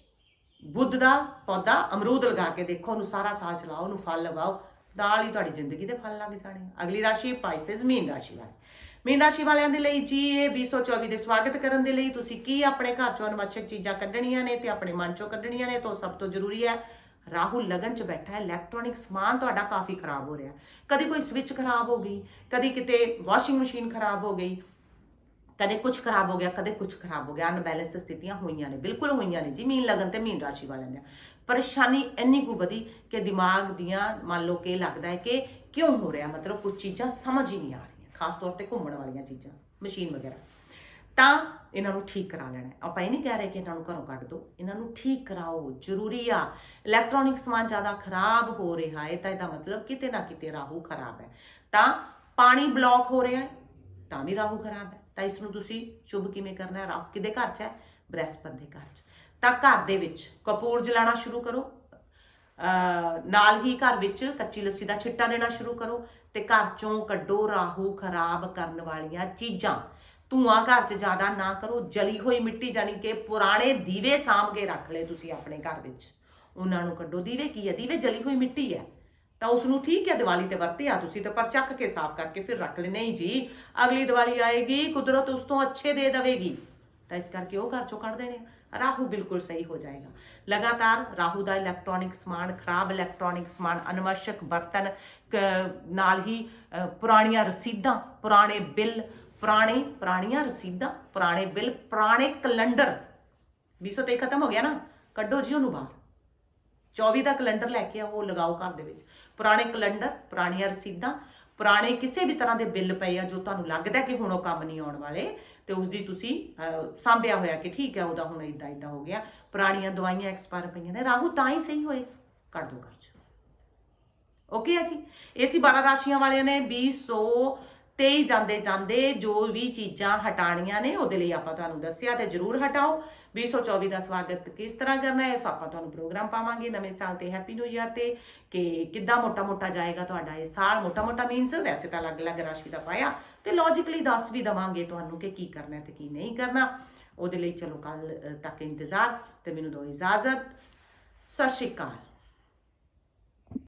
ਬੁੱਧ ਦਾ ਪੌਦਾ ਅਮਰੂਦ ਲਗਾ ਕੇ ਦੇਖੋ, ਉਹਨੂੰ ਸਾਰਾ ਸਾਲ ਚਲਾਓ, ਉਹਨੂੰ ਫਲ ਲਗਾਓ, ਨਾਲ ਹੀ ਤੁਹਾਡੀ ਜ਼ਿੰਦਗੀ ਦੇ ਫਲ ਲੱਗ ਜਾਣੇ ਅਗਲੀ ਰਾਸ਼ੀ ਪਾਈਸਿਸ ਮੀਨ ਰਾਸ਼ੀ ਵਾਲੇ। ਮੀਨ ਰਾਸ਼ੀ ਵਾਲਿਆਂ ਦੇ ਲਈ ਜੀ ਇਹ 2024 ਦੇ ਸਵਾਗਤ ਕਰਨ ਦੇ ਲਈ ਤੁਸੀਂ ਕੀ ਆਪਣੇ ਘਰ ਚੋਂ ਅਨਵਸ਼ਕ ਚੀਜ਼ਾਂ ਕੱਢਣੀਆਂ ਨੇ ਤੇ ਆਪਣੇ ਮਨ ਚੋਂ ਕੱਢਣੀਆਂ ਨੇ, ਤਾਂ ਸਭ ਤੋਂ ਜ਼ਰੂਰੀ ਹੈ। ਰਾਹੂ ਲਗਨ ਚ ਬੈਠਾ ਹੈ ਇਲੈਕਟ੍ਰੋਨਿਕ ਸਮਾਨ ਤੁਹਾਡਾ ਕਾਫੀ ਖਰਾਬ ਹੋ ਰਿਹਾ ਕਦੀ ਕੋਈ ਸਵਿਚ ਖਰਾਬ ਹੋ ਗਈ, ਕਦੀ ਕਿਤੇ ਵਾਸ਼ਿੰਗ ਮਸ਼ੀਨ ਖਰਾਬ ਹੋ ਗਈ, ਕਦੇ ਕੁਝ ਖਰਾਬ ਹੋ ਗਿਆ, ਕਦੇ ਕੁਝ ਖਰਾਬ ਹੋ ਗਿਆ ਅਨਬੈਲੈਂਸ ਸਥਿਤੀਆਂ ਹੋਈਆਂ ਨੇ, ਬਿਲਕੁਲ ਹੋਈਆਂ ਨੇ ਜੀ ਮੀਨ ਲਗਨ ਤੇ ਮੀਨ ਰਾਸ਼ੀ ਵਾਲਿਆਂ ਦੀਆਂ। ਪਰੇਸ਼ਾਨੀ ਇੰਨੀ ਕੁ ਵਧੀ ਕਿ ਦਿਮਾਗ ਦੀਆਂ, ਮੰਨ ਲਓ ਕਿ ਲੱਗਦਾ ਹੈ ਕਿ ਕਿਉਂ ਹੋ ਰਿਹਾ, ਮਤਲਬ ਕੁਝ ਚੀਜ਼ਾਂ ਸਮਝ ਹੀ ਨਹੀਂ ਆ ਰਹੀਆਂ, ਖਾਸ ਤੌਰ ਤੇ ਘੁੰਮਣ ਵਾਲੀਆਂ ਚੀਜ਼ਾਂ, ਮਸ਼ੀਨ ਵਗੈਰਾ। ਤਾਂ ਇਹਨਾਂ ਨੂੰ ਠੀਕ ਕਰਾ ਲੈਣਾ ਆਪਾਂ ਇਹ ਨਹੀਂ ਕਹਿ ਰਹੇ ਕਿ ਇਹਨਾਂ ਨੂੰ ਘਰੋਂ ਕੱਢ ਦਿਓ। ਇਹਨਾਂ ਨੂੰ ਠੀਕ ਕਰਾਓ, ਜ਼ਰੂਰੀ ਆ। ਇਲੈਕਟ੍ਰੋਨਿਕ ਸਮਾਨ ਜ਼ਿਆਦਾ ਖਰਾਬ ਹੋ ਰਿਹਾ ਹੈ, ਤਾਂ ਇਹਦਾ ਮਤਲਬ ਕਿਤੇ ਨਾ ਕਿਤੇ ਰਾਹੂ ਖਰਾਬ ਹੈ। ਤਾਂ ਪਾਣੀ ਬਲੌਕ ਹੋ ਰਿਹਾ ਹੈ, ਤਾਂ ਵੀ ਰਾਹੂ ਖਰਾਬ ਹੈ। ਤਾਂ ਇਸ ਨੂੰ ਤੁਸੀਂ ਸ਼ੁਭ ਕਿਵੇਂ ਕਰਨਾ ਹੈ? ਰਾਹੂ ਕਿਹਦੇ ਘਰ 'ਚ ਹੈ? ਬ੍ਰਹਿਸਪਤ ਦੇ ਘਰ 'ਚ। ਤਾਂ ਘਰ ਦੇ ਵਿੱਚ ਕਪੂਰ ਜਲਾਣਾ ਸ਼ੁਰੂ ਕਰੋ। ਅਹ ਨਾਲ ਹੀ ਘਰ ਵਿੱਚ ਕੱਚੀ ਲੱਸੀ ਦਾ ਛਿੱਟਾ ਦੇਣਾ ਸ਼ੁਰੂ ਕਰੋ ਤੇ ਘਰ ਚੋਂ ਕੱਢੋ ਰਾਹੂ ਖਰਾਬ ਕਰਨ ਵਾਲੀਆਂ ਚੀਜ਼ਾਂ। ਧੂਆਂ ਘਰ 'ਚ ਜ਼ਿਆਦਾ ਨਾ ਕਰੋ, ਜਲੀ ਹੋਈ ਮਿੱਟੀ ਜਾਨੀ ਕਿ ਪੁਰਾਣੇ ਦੀਵੇ ਸਾਂਭ ਕੇ ਰੱਖ ਲਏ ਤੁਸੀਂ ਆਪਣੇ ਘਰ ਵਿੱਚ। ਉਹਨਾਂ ਨੂੰ ਕੱਢੋ ਦੀਵੇ, ਕੀ ਹੈ? ਦੀਵੇ ਜਲੀ ਹੋਈ ਮਿੱਟੀ ਹੈ। ਤਾਂ ਉਸ ਨੂੰ ਠੀਕ ਹੈ, ਦੀਵਾਲੀ ਤੇ ਵਰਤਿਆ ਤੁਸੀਂ ਤਾਂ, ਪਰ ਚੱਕ ਕੇ ਸਾਫ਼ ਕਰਕੇ ਫਿਰ ਰੱਖ ਲੈ ਨਹੀਂ ਜੀ। ਅਗਲੀ ਦੀਵਾਲੀ ਆਏਗੀ, ਕੁਦਰਤ ਉਸ ਤੋਂ ਅੱਛੇ ਦੇ ਦੇਵੇਗੀ। ਤਾਂ ਇਸ ਕਰਕੇ ਉਹ ਘਰ ਚੋਂ ਕੱਢ ਦੇਣੇ ਆ। ਰਾਹੂ ਬਿਲਕੁਲ ਸਹੀ ਹੋ ਜਾਏਗਾ। ਲਗਾਤਾਰ ਰਾਹੂ ਦਾ ਇਲੈਕਟ੍ਰੋਨਿਕ ਸਮਾਨ, ਖਰਾਬ ਇਲੈਕਟ੍ਰੋਨਿਕ ਸਮਾਨ, ਅਨਵਸ਼ਕ ਬਰਤਨ ਨਾਲ ਹੀ ਪੁਰਾਣੀਆਂ ਰਸੀਦਾਂ, ਪੁਰਾਣੇ ਬਿੱਲ ਪੁਰਾਣੇ ਪੁਰਾਣੀਆਂ ਰਸੀਦਾਂ, ਪੁਰਾਣੇ ਬਿੱਲ, ਪੁਰਾਣੇ ਕੈਲੰਡਰ। 2023 ਖਤਮ ਹੋ ਗਿਆ ਨਾ, ਕੱਢੋ ਜੀ ਉਹਨੂੰ ਬਾਹਰ। 24 ਦਾ ਕੈਲੰਡਰ ਲੈ ਕੇ ਆਓ, ਉਹ ਲਗਾਓ ਘਰ ਦੇ ਵਿੱਚ। ਪੁਰਾਣੇ ਕੈਲੰਡਰ, ਪੁਰਾਣੀਆਂ ਰਸੀਦਾਂ, ਪੁਰਾਣੇ ਕਿਸੇ ਵੀ ਤਰ੍ਹਾਂ ਦੇ ਬਿੱਲ ਪਏ ਆ ਜੋ ਤੁਹਾਨੂੰ ਲੱਗਦਾ ਕਿ ਹੁਣ ਉਹ ਕੰਮ ਨਹੀਂ ਆਉਣ ਵਾਲੇ, ਤੇ ਉਸ ਦੀ ਤੁਸੀਂ ਸਾਂਭਿਆ ਹੋਇਆ ਕਿ ਠੀਕ ਹੈ ਉਹਦਾ ਹੁਣ ਇਦਾਂ ਇਦਾਂ ਹੋ ਗਿਆ। ਪੁਰਾਣੀਆਂ ਦਵਾਈਆਂ ਐਕਸਪਾਇਰ ਪਈਆਂ ਨੇ, ਰਾਹੂ ਤਾਂ ਹੀ ਸਹੀ ਹੋਏ। ਕੱਢ ਦੋ ਘਰ ਚ। ਓਕੇ ਆ ਜੀ? ਇਹ ਸੀ 12 ਰਾਸ਼ੀਆਂ ਵਾਲਿਆਂ ਨੇ 2023 ਜਾਂਦੇ ਜਾਂਦੇ ਜੋ ਵੀ ਚੀਜ਼ਾਂ ਹਟਾਣੀਆਂ ਨੇ ਉਹਦੇ ਲਈ ਆਪਾਂ ਤੁਹਾਨੂੰ ਦੱਸਿਆ ਤੇ ਜਰੂਰ ਹਟਾਓ। 2024 ਦਾ ਸਵਾਗਤ ਕਿਸ ਤਰ੍ਹਾਂ ਕਰਨਾ ਹੈ, ਸੋ ਆਪਾਂ ਤੁਹਾਨੂੰ ਪ੍ਰੋਗਰਾਮ ਪਾਵਾਂਗੇ ਨਵੇਂ ਸਾਲ ਤੇ ਹੈਪੀ ਨਿਊ ਇਅਰ ਤੇ ਕਿ ਕਿੱਦਾਂ ਮੋਟਾ ਮੋਟਾ ਜਾਏਗਾ ਤੁਹਾਡਾ ਇਹ ਸਾਲ। ਮੋਟਾ ਮੋਟਾ ਮੀਨਸ ਵੈਸੇ ਤਾਂ ਅਲੱਗ-ਅਲੱਗ ਰਾਸ਼ੀ ਦਾ ਪਾਇਆ ਤੇ ਲੌਜੀਕਲੀ ਦੱਸ ਵੀ ਦਵਾਂਗੇ ਤੁਹਾਨੂੰ ਕਿ ਕੀ ਕਰਨਾ ਹੈ ਤੇ ਕੀ ਨਹੀਂ ਕਰਨਾ। ਉਹਦੇ ਲਈ ਚਲੋ ਕੱਲ ਤੱਕ ਇੰਤਜ਼ਾਰ ਤੇ ਮੈਨੂੰ ਦਿਓ ਇਜਾਜ਼ਤ। ਸਤਿ ਸ਼੍ਰੀ ਅਕਾਲ।